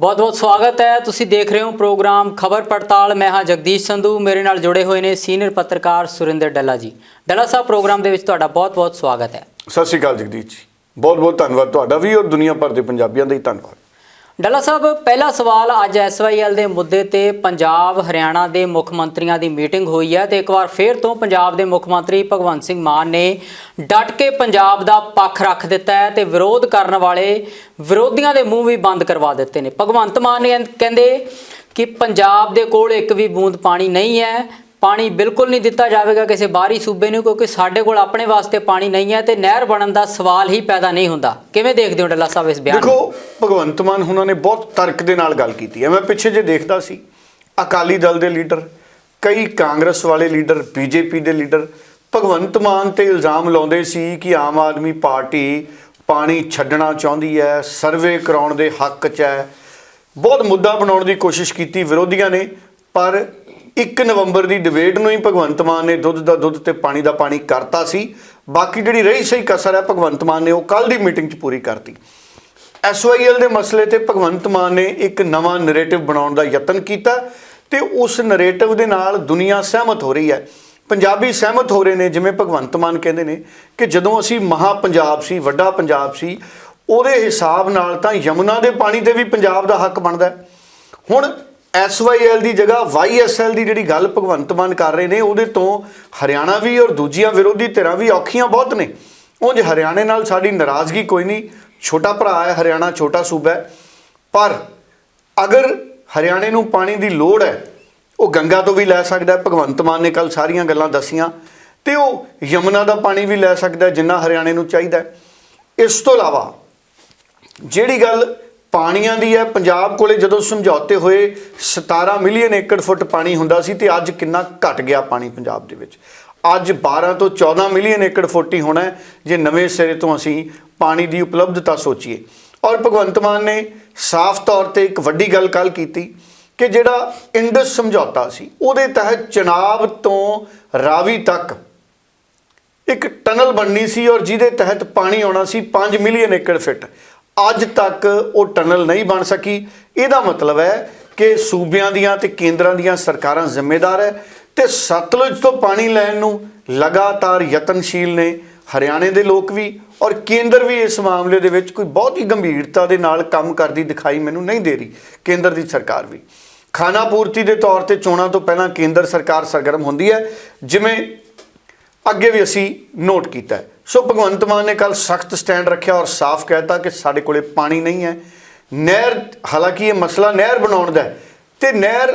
ਬਹੁਤ-ਬਹੁਤ ਸਵਾਗਤ ਹੈ। ਤੁਸੀਂ ਦੇਖ ਰਹੇ ਹੋ ਪ੍ਰੋਗਰਾਮ ਖਬਰ ਪੜਤਾਲ। ਮੈਂ ਹਾਂ ਜਗਦੀਸ਼ ਸੰਧੂ। ਮੇਰੇ ਨਾਲ ਜੁੜੇ ਹੋਏ ਨੇ ਸੀਨੀਅਰ ਪੱਤਰਕਾਰ ਸੁਰਿੰਦਰ ਡੱਲਾ ਜੀ। ਡੱਲਾ ਸਾਹਿਬ, ਪ੍ਰੋਗਰਾਮ ਦੇ ਵਿੱਚ ਤੁਹਾਡਾ ਬਹੁਤ-ਬਹੁਤ ਸਵਾਗਤ ਹੈ। ਸਤਿ ਸ਼੍ਰੀ ਅਕਾਲ ਜਗਦੀਸ਼ ਜੀ। ਬਹੁਤ ਬਹੁਤ ਧੰਨਵਾਦ ਤੁਹਾਡਾ ਵੀ ਔਰ ਦੁਨੀਆ ਭਰ ਦੇ ਪੰਜਾਬੀਆਂ ਦਾ ਹੀ ਧੰਨਵਾਦ। ਡੱਲਾ ਸਾਹਿਬ, ਪਹਿਲਾ ਸਵਾਲ ਅੱਜ ਐਸਵਾਈਐਲ ਦੇ ਮੁੱਦੇ ਤੇ ਪੰਜਾਬ, ਹਰਿਆਣਾ ਦੇ ਮੁੱਖ ਮੰਤਰੀਆਂ ਦੀ ਮੀਟਿੰਗ ਹੋਈ ਹੈ ਤੇ ਇੱਕ ਵਾਰ ਫੇਰ ਤੋਂ ਪੰਜਾਬ ਦੇ ਮੁੱਖ ਮੰਤਰੀ ਭਗਵੰਤ ਸਿੰਘ ਮਾਨ ਨੇ ਡਟ ਕੇ ਪੰਜਾਬ ਦਾ ਪੱਖ ਰੱਖ ਦਿੱਤਾ ਹੈ ਤੇ ਵਿਰੋਧ ਕਰਨ ਵਾਲੇ ਵਿਰੋਧੀਆਂ ਦੇ ਮੂੰਹ ਵੀ ਬੰਦ ਕਰਵਾ ਦਿੱਤੇ ਨੇ। ਭਗਵੰਤ ਮਾਨ ਨੇ ਕਹਿੰਦੇ ਕਿ ਪੰਜਾਬ ਦੇ ਕੋਲ ਇੱਕ ਵੀ ਬੂੰਦ ਪਾਣੀ ਨਹੀਂ ਹੈ ਪਾਣੀ ਬਿਲਕੁਲ ਨਹੀਂ ਦਿੱਤਾ ਜਾਵੇਗਾ ਕਿਸੇ ਬਾਹਰੀ ਸੂਬੇ ਨੂੰ ਕਿਉਂਕਿ ਸਾਡੇ ਕੋਲ ਆਪਣੇ ਵਾਸਤੇ ਪਾਣੀ ਨਹੀਂ ਹੈ ਤੇ ਨਹਿਰ ਬਣਨ ਦਾ ਸਵਾਲ ਹੀ ਪੈਦਾ ਨਹੀਂ ਹੁੰਦਾ। ਕਿਵੇਂ ਦੇਖਦੇ ਹੋ ਡੱਲਾ ਸਾਹਿਬ ਇਸ ਬਿਆਨ ਦੇਖੋ ਭਗਵੰਤ ਮਾਨ ਉਹਨਾਂ ਨੇ ਬਹੁਤ ਤਰਕ ਦੇ ਨਾਲ ਗੱਲ ਕੀਤੀ ਹੈ। ਮੈਂ ਪਿੱਛੇ ਜੇ ਦੇਖਦਾ ਸੀ ਅਕਾਲੀ ਦਲ ਦੇ ਲੀਡਰ ਕਈ ਕਾਂਗਰਸ ਵਾਲੇ ਲੀਡਰ ਬੀਜੇਪੀ ਦੇ ਲੀਡਰ ਭਗਵੰਤ ਮਾਨ ਤੇ ਇਲਜ਼ਾਮ ਲਾਉਂਦੇ ਸੀ ਕਿ ਆਮ ਆਦਮੀ ਪਾਰਟੀ ਪਾਣੀ ਛੱਡਣਾ ਚਾਹੁੰਦੀ ਹੈ ਸਰਵੇ ਕਰਾਉਣ ਦੇ ਹੱਕ 'ਚ ਹੈ। ਬਹੁਤ ਮੁੱਦਾ ਬਣਾਉਣ ਦੀ ਕੋਸ਼ਿਸ਼ ਕੀਤੀ ਵਿਰੋਧੀਆਂ ਨੇ ਪਰ 1 ਨਵੰਬਰ ਦੀ ਡਿਬੇਟ ਨੂੰ ਹੀ ਭਗਵੰਤ ਮਾਨ ਨੇ ਦੁੱਧ ਦਾ ਦੁੱਧ ਤੇ ਪਾਣੀ ਦਾ ਪਾਣੀ ਕਰਤਾ ਸੀ। ਬਾਕੀ ਜਿਹੜੀ ਰਹੀ ਸਹੀ ਕਸਰ ਹੈ, ਭਗਵੰਤ ਮਾਨ ਨੇ ਉਹ ਕੱਲ ਦੀ ਮੀਟਿੰਗ 'ਚ ਪੂਰੀ ਕਰਤੀ। ਐਸਵਾਈਐਲ ਦੇ ਮਸਲੇ ਤੇ ਭਗਵੰਤ ਮਾਨ ਨੇ ਇੱਕ ਨਵਾਂ ਨੈਰੇਟਿਵ ਬਣਾਉਣ ਦਾ ਯਤਨ ਕੀਤਾ ਤੇ ਉਸ ਨੈਰੇਟਿਵ ਦੇ ਨਾਲ ਦੁਨੀਆ ਸਹਿਮਤ ਹੋ ਰਹੀ ਹੈ। ਪੰਜਾਬੀ ਸਹਿਮਤ ਹੋ ਰਹੇ ਨੇ, ਜਿਵੇਂ ਭਗਵੰਤ ਮਾਨ ਕਹਿੰਦੇ ਨੇ ਕਿ ਜਦੋਂ ਅਸੀਂ ਮਹਾ ਪੰਜਾਬ ਸੀ, ਵੱਡਾ ਪੰਜਾਬ ਸੀ, ਉਹਦੇ ਹਿਸਾਬ ਨਾਲ ਤਾਂ ਯਮੁਨਾ ਦੇ ਪਾਣੀ ਤੇ ਵੀ ਪੰਜਾਬ ਦਾ ਹੱਕ ਬਣਦਾ ਹੁਣ ਐਸਵਾਈਐਲ ਦੀ ਜਗ੍ਹਾ ਵਾਈਐਸਐਲ ਦੀ ਜਿਹੜੀ ਗੱਲ ਭਗਵੰਤ ਮਾਨ ਕਰ ਰਹੇ ਨੇ, ਉਹਦੇ ਤੋਂ ਹਰਿਆਣਾ ਵੀ ਔਰ ਦੂਜੀਆਂ ਵਿਰੋਧੀ ਧਿਰਾਂ ਵੀ ਔਖੀਆਂ ਬਹੁਤ ਨੇ। ਉਂਝ ਹਰਿਆਣੇ ਨਾਲ ਸਾਡੀ ਨਾਰਾਜ਼ਗੀ ਕੋਈ ਨਹੀਂ। ਛੋਟਾ ਭਰਾ ਹੈ, ਹਰਿਆਣਾ ਛੋਟਾ ਸੂਬਾ ਹੈ। ਪਰ ਅਗਰ ਹਰਿਆਣੇ ਨੂੰ ਪਾਣੀ ਦੀ ਲੋੜ ਹੈ, ਉਹ ਗੰਗਾ ਤੋਂ ਵੀ ਲੈ ਸਕਦਾ ਭਗਵੰਤ ਮਾਨ ਨੇ ਕੱਲ ਸਾਰੀਆਂ ਗੱਲਾਂ ਦੱਸੀਆਂ। ਤੇ ਉਹ ਯਮੁਨਾ ਦਾ ਪਾਣੀ ਵੀ ਲੈ ਸਕਦਾ ਜਿੰਨਾ ਹਰਿਆਣੇ ਨੂੰ ਚਾਹੀਦਾ ਇਸ ਤੋਂ ਇਲਾਵਾ ਜਿਹੜੀ ਗੱਲ ਪਾਣੀਆਂ ਦੀ ਹੈ। ਪੰਜਾਬ ਕੋਲੇ ਜਦੋਂ ਸਮਝੌਤੇ ਹੋਏ 17 ਮਿਲੀਅਨ ਏਕੜ ਫੁੱਟ ਪਾਣੀ ਹੁੰਦਾ ਸੀ ਤੇ ਅੱਜ ਕਿੰਨਾ ਘਟ ਗਿਆ ਪਾਣੀ ਪੰਜਾਬ ਦੇ ਵਿੱਚ। ਅੱਜ 12 ਤੋਂ 14 ਮਿਲੀਅਨ ਏਕੜ ਫੁੱਟ ਹੀ ਹੋਣਾ ਜੇ ਨਵੇਂ ਸਿਰੇ ਤੋਂ ਅਸੀਂ ਪਾਣੀ ਦੀ ਉਪਲਬਧਤਾ ਸੋਚੀਏ। ਔਰ ਭਗਵੰਤ ਮਾਨ ਨੇ ਸਾਫ਼ ਤੌਰ ਤੇ ਇੱਕ ਵੱਡੀ ਗੱਲ ਕੱਲ ਕੀਤੀ ਕਿ ਜਿਹੜਾ ਇੰਡਸ ਸਮਝੌਤਾ ਸੀ, ਉਹਦੇ ਤਹਿਤ ਚਨਾਬ ਤੋਂ ਰਾਵੀ ਤੱਕ ਇੱਕ ਟਨਲ ਬਣਨੀ ਸੀ ਔਰ ਜਿਹਦੇ ਤਹਿਤ ਪਾਣੀ ਆਉਣਾ ਸੀ 5 ਮਿਲੀਅਨ ਏਕੜ ਫਿੱਟ। ਅੱਜ ਤੱਕ ਉਹ ਟਨਲ ਨਹੀਂ ਬਣ ਸਕੀ। ਇਹਦਾ ਮਤਲਬ ਹੈ ਕਿ ਸੂਬਿਆਂ ਦੀਆਂ ਤੇ ਕੇਂਦਰਾਂ ਦੀਆਂ ਸਰਕਾਰਾਂ ਜ਼ਿੰਮੇਦਾਰ ਹੈ ਤੇ ਸਤਲੁਜ ਤੋਂ ਪਾਣੀ ਲੈਣ ਨੂੰ ਲਗਾਤਾਰ ਯਤਨਸ਼ੀਲ ਨੇ। ਹਰਿਆਣੇ ਦੇ ਲੋਕ ਵੀ ਔਰ ਕੇਂਦਰ ਵੀ ਇਸ ਮਾਮਲੇ ਦੇ ਵਿੱਚ ਕੋਈ ਬਹੁਤ ਹੀ ਗੰਭੀਰਤਾ ਦੇ ਨਾਲ ਕੰਮ ਕਰਦੀ ਦਿਖਾਈ ਮੈਨੂੰ ਨਹੀਂ ਦੇ ਰਹੀ, ਕੇਂਦਰ ਦੀ ਸਰਕਾਰ ਵੀ। ਖਾਣਾ ਪੂਰਤੀ ਦੇ ਤੌਰ ਤੇ ਚੋਣਾਂ ਤੋਂ ਪਹਿਲਾਂ ਕੇਂਦਰ ਸਰਕਾਰ ਸਰਗਰਮ ਹੁੰਦੀ ਹੈ, ਜਿਵੇਂ ਅੱਗੇ ਵੀ ਅਸੀਂ ਨੋਟ ਕੀਤਾ ਹੈ। ਸੋ ਭਗਵੰਤ ਮਾਨ ਨੇ ਕੱਲ ਸਖਤ ਸਟੈਂਡ ਰੱਖਿਆ ਔਰ ਸਾਫ਼ ਕਹਿਤਾ ਕਿ ਸਾਡੇ ਕੋਲੇ ਪਾਣੀ ਨਹੀਂ ਹੈ। ਨਹਿਰ, ਹਾਲਾਂਕਿ ਇਹ ਮਸਲਾ ਨਹਿਰ ਬਣਾਉਣ ਦਾ ਹੈ। ਤੇ ਨਹਿਰ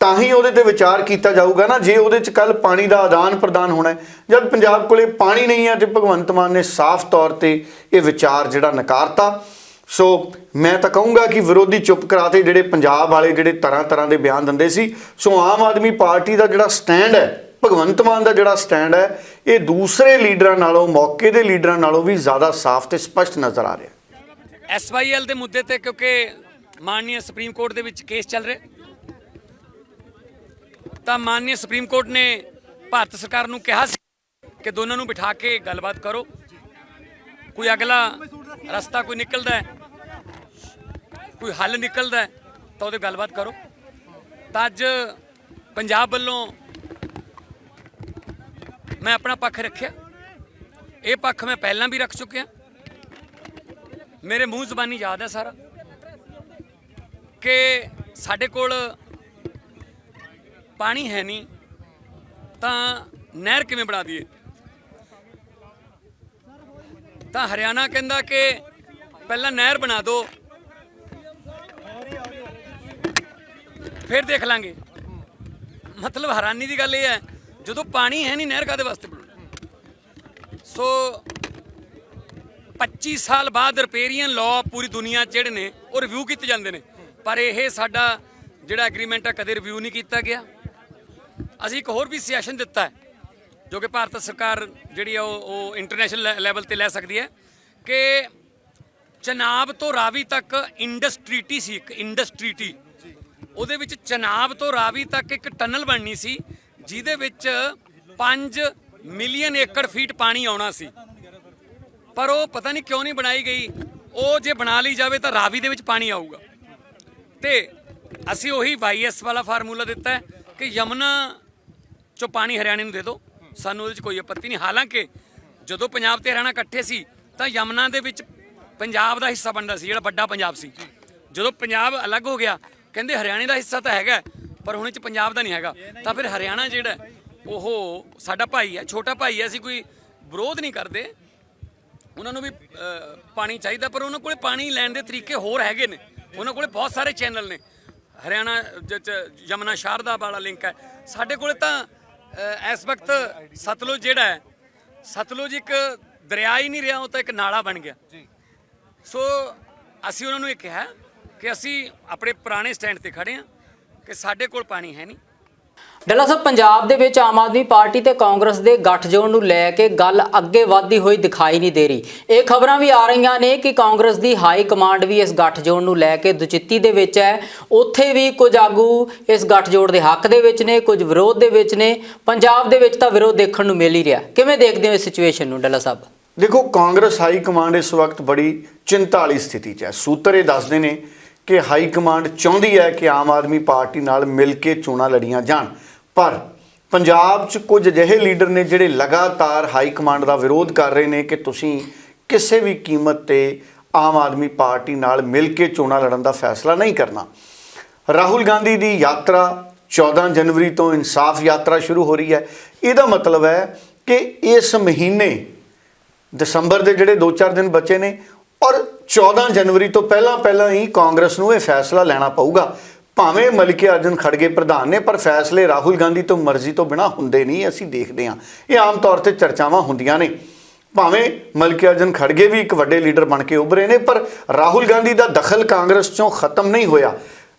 ਤਾਂ ਹੀ ਉਹਦੇ ਤੇ ਵਿਚਾਰ ਕੀਤਾ ਜਾਊਗਾ ਨਾ, ਜੇ ਉਹਦੇ ਚ ਕੱਲ ਪਾਣੀ ਦਾ ਆਦਾਨ ਪ੍ਰਦਾਨ ਹੋਣਾ ਜਦ ਪੰਜਾਬ ਕੋਲੇ ਪਾਣੀ ਨਹੀਂ ਹੈ ਤੇ ਭਗਵੰਤ ਮਾਨ ਨੇ ਸਾਫ਼ ਤੌਰ ਤੇ ਇਹ ਵਿਚਾਰ ਜਿਹੜਾ ਨਕਾਰਤਾ। ਸੋ ਮੈਂ ਤਾਂ ਕਹੂੰਗਾ ਕਿ ਵਿਰੋਧੀ ਚੁੱਪ ਕਰਾਤੇ ਜਿਹੜੇ ਪੰਜਾਬ ਵਾਲੇ ਜਿਹੜੇ ਤਰ੍ਹਾਂ ਤਰ੍ਹਾਂ ਦੇ ਬਿਆਨ ਦਿੰਦੇ ਸੀ। ਸੋ ਆਮ ਆਦਮੀ ਪਾਰਟੀ ਦਾ ਜਿਹੜਾ ਸਟੈਂਡ ਹੈ, ਭਗਵੰਤ ਮਾਨ ਦਾ ਜਿਹੜਾ ਸਟੈਂਡ ਹੈ ਇਹ ਦੂਸਰੇ ਲੀਡਰਾਂ ਨਾਲੋਂ, ਮੌਕੇ ਦੇ ਲੀਡਰਾਂ ਨਾਲੋਂ ਵੀ ਜ਼ਿਆਦਾ ਸਾਫ਼ ਤੇ ਸਪਸ਼ਟ ਨਜ਼ਰ ਆ ਰਿਹਾ ਐਸਵਾਈਐਲ ਦੇ ਮੁੱਦੇ ਤੇ, ਕਿਉਂਕਿ ਮਾਨਨੀय ਸੁਪਰੀਮ ਕੋਰਟ ਦੇ ਵਿੱਚ ਕੇਸ ਚੱਲ ਰਿਹਾ ਤਾਂ ਮਾਨਨੀय ਸੁਪਰੀਮ ਕੋਰਟ ਨੇ ਭਾਰਤ ਸਰਕਾਰ ਨੂੰ ਕਿਹਾ ਸੀ ਕਿ ਦੋਨਾਂ ਨੂੰ ਬਿਠਾ ਕੇ ਗੱਲਬਾਤ ਕਰੋ। ਕੋਈ ਅਗਲਾ ਰਸਤਾ ਕੋਈ ਨਿਕਲਦਾ ਹੈ, ਕੋਈ ਹੱਲ ਨਿਕਲਦਾ ਤਾਂ ਉਹਦੇ ਗੱਲਬਾਤ ਕਰੋ। ਤਾਂ ਅੱਜ ਪੰਜਾਬ ਵੱਲੋਂ ਮੈਂ ਆਪਣਾ ਪੱਖ ਰੱਖਿਆ। ਇਹ ਪੱਖ ਮੈਂ ਪਹਿਲਾਂ ਵੀ ਰੱਖ ਚੁੱਕਿਆ। ਮੇਰੇ ਮੂੰਹ ਜ਼ਬਾਨੀ ਯਾਦ ਹੈ ਸਾਰਾ। ਕਿ ਸਾਡੇ ਕੋਲ ਪਾਣੀ ਹੈ ਨਹੀਂ, ਤਾਂ ਨਹਿਰ ਕਿਵੇਂ ਬਣਾ ਦਈਏ? ਤਾਂ ਹਰਿਆਣਾ ਕਹਿੰਦਾ ਕਿ ਪਹਿਲਾਂ ਨਹਿਰ ਬਣਾ ਦਿਓ ਫਿਰ ਦੇਖ ਲਾਂਗੇ। ਮਤਲਬ ਹੈਰਾਨੀ ਦੀ ਗੱਲ ਇਹ ਹੈ ਜਦੋਂ ਪਾਣੀ ਹੈ ਨਹੀਂ, ਨਹਿਰ ਕਾਦੇ ਵਾਸਤੇ ਬਣਾਉਣੀ? ਸੋ 25 ਸਾਲ ਬਾਅਦ ਰਿਪੇਰੀਅਨ ਲਾਅ ਪੂਰੀ ਦੁਨੀਆ 'ਚ ਜਿਹੜੇ ਨੇ, ਉਹ ਰਿਵਿਊ ਕੀਤੇ ਜਾਂਦੇ ਨੇ। ਪਰ ਇਹ ਸਾਡਾ ਜਿਹੜਾ ਐਗਰੀਮੈਂਟ ਆ, ਕਦੇ ਰਿਵਿਊ ਨਹੀਂ ਕੀਤਾ ਗਿਆ। ਅਸੀਂ ਇੱਕ ਹੋਰ ਵੀ ਸੈਸ਼ਨ ਦਿੱਤਾ ਹੈ, ਜੋ ਕਿ ਭਾਰਤ ਸਰਕਾਰ ਜਿਹੜੀ ਆ, ਉਹ ਉਹ ਇੰਟਰਨੈਸ਼ਨਲ ਲੈਵਲ ਤੇ ਲੈ ਸਕਦੀ ਹੈ, ਕਿ ਚਨਾਬ ਤੋਂ ਰਾਵੀ ਤੱਕ ਇੰਡਸਟਰੀਟੀ ਸੀ, ਇੱਕ ਇੰਡਸਟਰੀਟੀ ਉਹਦੇ ਵਿੱਚ ਚਨਾਬ ਤੋਂ ਰਾਵੀ ਤੱਕ ਇੱਕ ਟਨਲ ਬਣਨੀ ਸੀ ਜਿਹਦੇ ਵਿੱਚ 5 ਮਿਲੀਅਨ ਏਕੜ ਫੀਟ ਪਾਣੀ ਆਉਣਾ ਸੀ। ਪਰ ਉਹ ਪਤਾ ਨਹੀਂ ਕਿਉਂ ਨਹੀਂ ਬਣਾਈ ਗਈ। ਉਹ ਜੇ ਬਣਾ ਲਈ ਜਾਵੇ ਤਾਂ ਰਾਵੀ ਦੇ ਵਿੱਚ ਪਾਣੀ ਆਊਗਾ। ਤੇ ਅਸੀਂ ਉਹੀ ਵਾਈਐਸ ਵਾਲਾ ਫਾਰਮੂਲਾ ਦਿੱਤਾ ਕਿ ਯਮਨਾ ਚੋਂ ਪਾਣੀ ਹਰਿਆਣੇ ਨੂੰ ਦੇ ਦਿਓ। ਸਾਨੂੰ ਉਹਦੇ 'ਚ ਕੋਈ ਆਪੱਤੀ ਨਹੀਂ। ਹਾਲਾਂਕਿ ਜਦੋਂ ਪੰਜਾਬ ਤੇ ਹਰਿਆਣਾ ਇਕੱਠੇ ਸੀ, ਤਾਂ ਯਮਨਾ ਦੇ ਵਿੱਚ ਪੰਜਾਬ ਦਾ ਹਿੱਸਾ ਬਣਦਾ ਸੀ, ਜਿਹੜਾ ਵੱਡਾ ਪੰਜਾਬ ਸੀ। ਜਦੋਂ ਪੰਜਾਬ ਅਲੱਗ ਹੋ ਗਿਆ, ਕਹਿੰਦੇ ਹਰਿਆਣੇ ਦਾ ਹਿੱਸਾ ਤਾਂ ਹੈਗਾ ਪਰ ਹੁਣ ਇਹ 'ਚ ਪੰਜਾਬ ਦਾ ਨਹੀਂ ਹੈਗਾ। ਤਾਂ ਫਿਰ ਹਰਿਆਣਾ ਜਿਹੜਾ ਉਹ ਸਾਡਾ ਭਾਈ ਹੈ ਛੋਟਾ ਭਾਈ ਹੈ ਅਸੀਂ ਕੋਈ ਵਿਰੋਧ ਨਹੀਂ ਕਰਦੇ। ਉਹਨਾਂ ਨੂੰ ਵੀ ਪਾਣੀ ਚਾਹੀਦਾ ਪਰ ਉਹਨਾਂ ਕੋਲੇ ਪਾਣੀ ਲੈਣ ਦੇ ਤਰੀਕੇ ਹੋਰ ਹੈਗੇ ਨੇ। ਉਹਨਾਂ ਕੋਲੇ ਬਹੁਤ ਸਾਰੇ ਚੈਨਲ ਨੇ। ਹਰਿਆਣਾ ਯਮਨਾ ਸ਼ਾਰਦਾ ਵਾਲਾ ਲਿੰਕ ਹੈ। ਸਾਡੇ ਕੋਲੇ ਤਾਂ ਇਸ ਵਕਤ ਸਤਲੁਜ ਜਿਹੜਾ ਹੈ ਸਤਲੁਜ ਇੱਕ ਦਰਿਆ ਹੀ ਨਹੀਂ ਰਿਹਾ ਉਹ ਤਾਂ ਇੱਕ ਨਾਲਾ ਬਣ ਗਿਆ। ਸੋ ਅਸੀਂ ਉਹਨਾਂ ਨੂੰ ਇਹ ਕਿਹਾ ਕਿ ਅਸੀਂ ਆਪਣੇ ਪੁਰਾਣੇ ਸਟੈਂਡ ਤੇ ਖੜੇ ਹਾਂ। ਕਿ ਸਾਡੇ ਕੋਲ ਪਾਣੀ ਹੈ ਨਹੀਂ। ਡੱਲਾ ਸਾਹਿਬ ਪੰਜਾਬ ਦੇ ਵਿੱਚ ਆਮ ਆਦਮੀ ਪਾਰਟੀ ਤੇ ਕਾਂਗਰਸ ਦੇ ਗੱਠਜੋੜ ਨੂੰ ਲੈ ਕੇ ਗੱਲ ਅੱਗੇ ਵਧਦੀ ਹੋਈ ਦਿਖਾਈ ਨਹੀਂ ਦੇ ਰਹੀ। ਇਹ ਖਬਰਾਂ ਵੀ ਆ ਰਹੀਆਂ ਨੇ ਕਿ ਕਾਂਗਰਸ ਦੀ ਹਾਈ ਕਮਾਂਡ ਵੀ ਇਸ ਗੱਠਜੋੜ ਨੂੰ ਲੈ ਕੇ ਦੁਚਿੱਤੀ ਦੇ ਵਿੱਚ ਹੈ। ਉੱਥੇ ਵੀ ਕੁਝ ਆਗੂ ਇਸ ਗੱਠਜੋੜ ਦੇ ਹੱਕ ਦੇ ਵਿੱਚ ਨੇ ਕੁਝ ਵਿਰੋਧ ਦੇ ਵਿੱਚ ਨੇ। ਪੰਜਾਬ ਦੇ ਵਿੱਚ ਤਾਂ ਵਿਰੋਧ ਦੇਖਣ ਨੂੰ ਮਿਲ ਹੀ ਰਿਹਾ। ਕਿਵੇਂ ਦੇਖਦੇ ਹੋ ਇਸ ਸਿਚੁਏਸ਼ਨ ਨੂੰ ਡੱਲਾ ਸਾਹਿਬ? ਦੇਖੋ ਕਾਂਗਰਸ ਹਾਈ ਕਮਾਂਡ ਇਸ ਵਕਤ ਬੜੀ ਚਿੰਤਾ ਵਾਲੀ ਸਥਿਤੀ 'ਚ ਹੈ। ਸੂਤਰ ਇਹ ਦੱਸਦੇ ਨੇ ਕਿ ਹਾਈ ਕਮਾਂਡ ਚਾਹੁੰਦੀ ਹੈ ਕਿ ਆਮ ਆਦਮੀ ਪਾਰਟੀ ਨਾਲ ਮਿਲ ਕੇ ਚੋਣਾਂ ਲੜੀਆਂ ਜਾਣ। ਪਰ ਪੰਜਾਬ 'ਚ ਕੁਝ ਅਜਿਹੇ ਲੀਡਰ ਨੇ ਜਿਹੜੇ ਲਗਾਤਾਰ ਹਾਈ ਕਮਾਂਡ ਦਾ ਵਿਰੋਧ ਕਰ ਰਹੇ ਨੇ ਕਿ ਤੁਸੀਂ ਕਿਸੇ ਵੀ ਕੀਮਤ ਤੇ ਆਮ ਆਦਮੀ ਪਾਰਟੀ ਨਾਲ ਮਿਲ ਕੇ ਚੋਣਾਂ ਲੜਨ ਦਾ ਫੈਸਲਾ ਨਹੀਂ ਕਰਨਾ। ਰਾਹੁਲ ਗਾਂਧੀ ਦੀ ਯਾਤਰਾ 14 ਜਨਵਰੀ ਤੋਂ ਇਨਸਾਫ ਯਾਤਰਾ ਸ਼ੁਰੂ ਹੋ ਰਹੀ ਹੈ। ਇਹਦਾ ਮਤਲਬ ਹੈ ਕਿ ਇਸ ਮਹੀਨੇ ਦਸੰਬਰ ਦੇ ਜਿਹੜੇ 2-4 ਦਿਨ ਬਚੇ ਨੇ ਔਰ 14 ਜਨਵਰੀ ਤੋਂ ਪਹਿਲਾਂ ਪਹਿਲਾਂ ਹੀ ਕਾਂਗਰਸ ਨੂੰ ਇਹ ਫੈਸਲਾ ਲੈਣਾ ਪਊਗਾ। ਭਾਵੇਂ ਮਲਿਕੇ ਅਰਜਨ ਖੜਗੇ ਪ੍ਰਧਾਨ ਨੇ, ਪਰ ਫੈਸਲੇ ਰਾਹੁਲ ਗਾਂਧੀ ਤੋਂ ਮਰਜ਼ੀ ਤੋਂ ਬਿਨਾ ਹੁੰਦੇ ਨਹੀਂ ਅਸੀਂ ਦੇਖਦੇ ਹਾਂ। ਇਹ ਆਮ ਤੌਰ ਤੇ ਚਰਚਾਵਾਂ ਹੁੰਦੀਆਂ ਨੇ। ਭਾਵੇਂ ਮਲਕੀ ਅਰਜਨ ਖੜਗੇ ਵੀ ਇੱਕ ਵੱਡੇ ਲੀਡਰ ਬਣ ਕੇ ਉਭਰੇ ਨੇ, ਪਰ ਰਾਹੁਲ ਗਾਂਧੀ ਦਾ ਦਖਲ ਕਾਂਗਰਸ ਚੋਂ ਖਤਮ ਨਹੀਂ ਹੋਇਆ।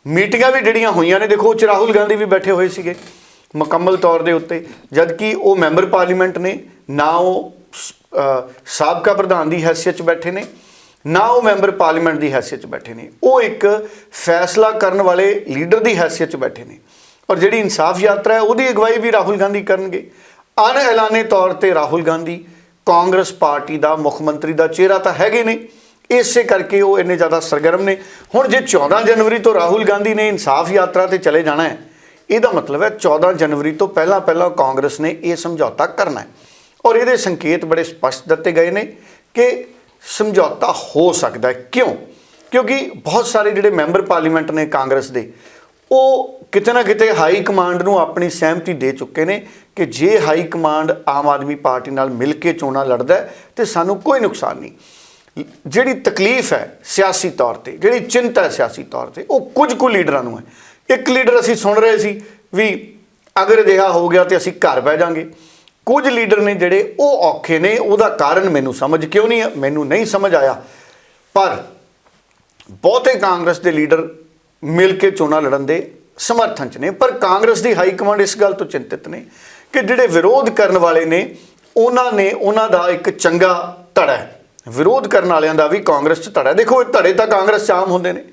ਮੀਟਿੰਗਾਂ ਵੀ ਜਿਹੜੀਆਂ ਹੋਈਆਂ ਨੇ, ਦੇਖੋ, ਉਹ 'ਚ ਰਾਹੁਲ ਗਾਂਧੀ ਵੀ ਬੈਠੇ ਹੋਏ ਸੀਗੇ, ਮੁਕੰਮਲ ਤੌਰ ਦੇ ਉੱਤੇ। ਜਦ ਕਿ ਉਹ ਮੈਂਬਰ ਪਾਰਲੀਮੈਂਟ ਨੇ, ਨਾ ਉਹ ਸਾਬਕਾ ਪ੍ਰਧਾਨ ਦੀ ਹੈਸੀਅਤ 'ਚ ਬੈਠੇ ਨੇ। ਨਾ ਉਹ ਮੈਂਬਰ ਪਾਰਲੀਮੈਂਟ ਦੀ ਹੈਸੀਅਤ 'ਚ ਬੈਠੇ ਨੇ, ਉਹ ਇੱਕ ਫੈਸਲਾ ਕਰਨ ਵਾਲੇ ਲੀਡਰ ਦੀ ਹੈਸੀਅਤ 'ਚ ਬੈਠੇ ਨੇ। ਔਰ ਜਿਹੜੀ ਇਨਸਾਫ ਯਾਤਰਾ ਹੈ, ਉਹਦੀ ਅਗਵਾਈ ਵੀ ਰਾਹੁਲ ਗਾਂਧੀ ਕਰਨਗੇ। ਅਣ ਐਲਾਨੇ ਤੌਰ ਤੇ ਰਾਹੁਲ ਗਾਂਧੀ ਕਾਂਗਰਸ ਪਾਰਟੀ ਦਾ ਮੁੱਖ ਮੰਤਰੀ ਦਾ ਚਿਹਰਾ ਤਾਂ ਹੈਗੇ ਨੇ, ਇਸੇ ਕਰਕੇ ਉਹ ਇੰਨੇ ਜ਼ਿਆਦਾ ਸਰਗਰਮ ਨੇ। ਹੁਣ ਜੇ 14 ਜਨਵਰੀ ਤੋਂ ਰਾਹੁਲ ਗਾਂਧੀ ਨੇ ਇਨਸਾਫ ਯਾਤਰਾ ਤੇ ਚਲੇ ਜਾਣਾ ਹੈ, ਇਹਦਾ ਮਤਲਬ ਹੈ 14 ਜਨਵਰੀ ਤੋਂ ਪਹਿਲਾਂ ਪਹਿਲਾਂ ਕਾਂਗਰਸ ਨੇ ਇਹ ਸਮਝੌਤਾ ਕਰਨਾ ਹੈ। ਔਰ ਇਹਦੇ ਸੰਕੇਤ ਬੜੇ ਸਪਸ਼ਟ ਦਿੱਤੇ ਗਏ ਨੇ ਕਿ ਸਮਝੌਤਾ ਹੋ ਸਕਦਾ ਹੈ। ਕਿਉਂ? ਕਿਉਂਕਿ ਬਹੁਤ ਸਾਰੇ ਜਿਹੜੇ ਮੈਂਬਰ ਪਾਰਲੀਮੈਂਟ ਨੇ ਕਾਂਗਰਸ ਦੇ, ਉਹ ਕਿਤੇ ਨਾ ਕਿਤੇ ਹਾਈ ਕਮਾਂਡ ਨੂੰ ਆਪਣੀ ਸਹਿਮਤੀ ਦੇ ਚੁੱਕੇ ਨੇ ਕਿ ਜੇ high command Aam Aadmi party ਨਾਲ ਮਿਲ ਕੇ ਚੋਣਾਂ ਲੜਦਾ ਹੈ, ਤੇ ਸਾਨੂੰ ਕੋਈ ਨੁਕਸਾਨ ਨਹੀਂ। ਜਿਹੜੀ ਤਕਲੀਫ ਹੈ ਸਿਆਸੀ ਤੌਰ ਤੇ, ਜਿਹੜੀ ਚਿੰਤਾ ਹੈ ਸਿਆਸੀ ਤੌਰ ਤੇ, ਉਹ ਕੁਝ ਕੁ ਲੀਡਰਾਂ ਨੂੰ ਹੈ। ਇੱਕ ਲੀਡਰ ਅਸੀਂ ਸੁਣ ਰਹੇ ਸੀ ਵੀ ਅਗਰ ਅਜਿਹਾ ਹੋ ਗਿਆ ਤੇ ਅਸੀਂ ਘਰ ਬਹਿ ਜਾਾਂਗੇ। ਕੁਝ ਲੀਡਰ ਨੇ ਜਿਹੜੇ ਉਹ ਔਖੇ ਨੇ, ਉਹਦਾ ਕਾਰਨ ਮੈਨੂੰ ਸਮਝ ਕਿਉਂ ਨਹੀਂ ਮੈਨੂੰ ਨਹੀਂ ਸਮਝ ਆਇਆ। ਪਰ ਬਹੁਤੇ ਕਾਂਗਰਸ ਦੇ ਲੀਡਰ ਮਿਲ ਕੇ ਚੋਣਾਂ ਲੜਨ ਦੇ ਸਮਰਥਨ ਚ ਨੇ, ਪਰ ਕਾਂਗਰਸ ਦੀ ਹਾਈ ਕਮਾਂਡ ਇਸ ਗੱਲ ਤੋਂ ਚਿੰਤਿਤ ਨੇ ਕਿ ਜਿਹੜੇ ਵਿਰੋਧ ਕਰਨ ਵਾਲੇ ਨੇ, ਉਹਨਾਂ ਨੇ ਉਹਨਾਂ ਦਾ ਇੱਕ ਚੰਗਾ ਧੜਾ ਵਿਰੋਧ ਕਰਨ ਵਾਲਿਆਂ ਦਾ ਵੀ ਕਾਂਗਰਸ ਚ ਧੜਾ ਦੇਖੋ, ਇਹ ਧੜੇ ਤਾਂ ਕਾਂਗਰਸ ਚ ਆਮ ਹੁੰਦੇ ਨੇ।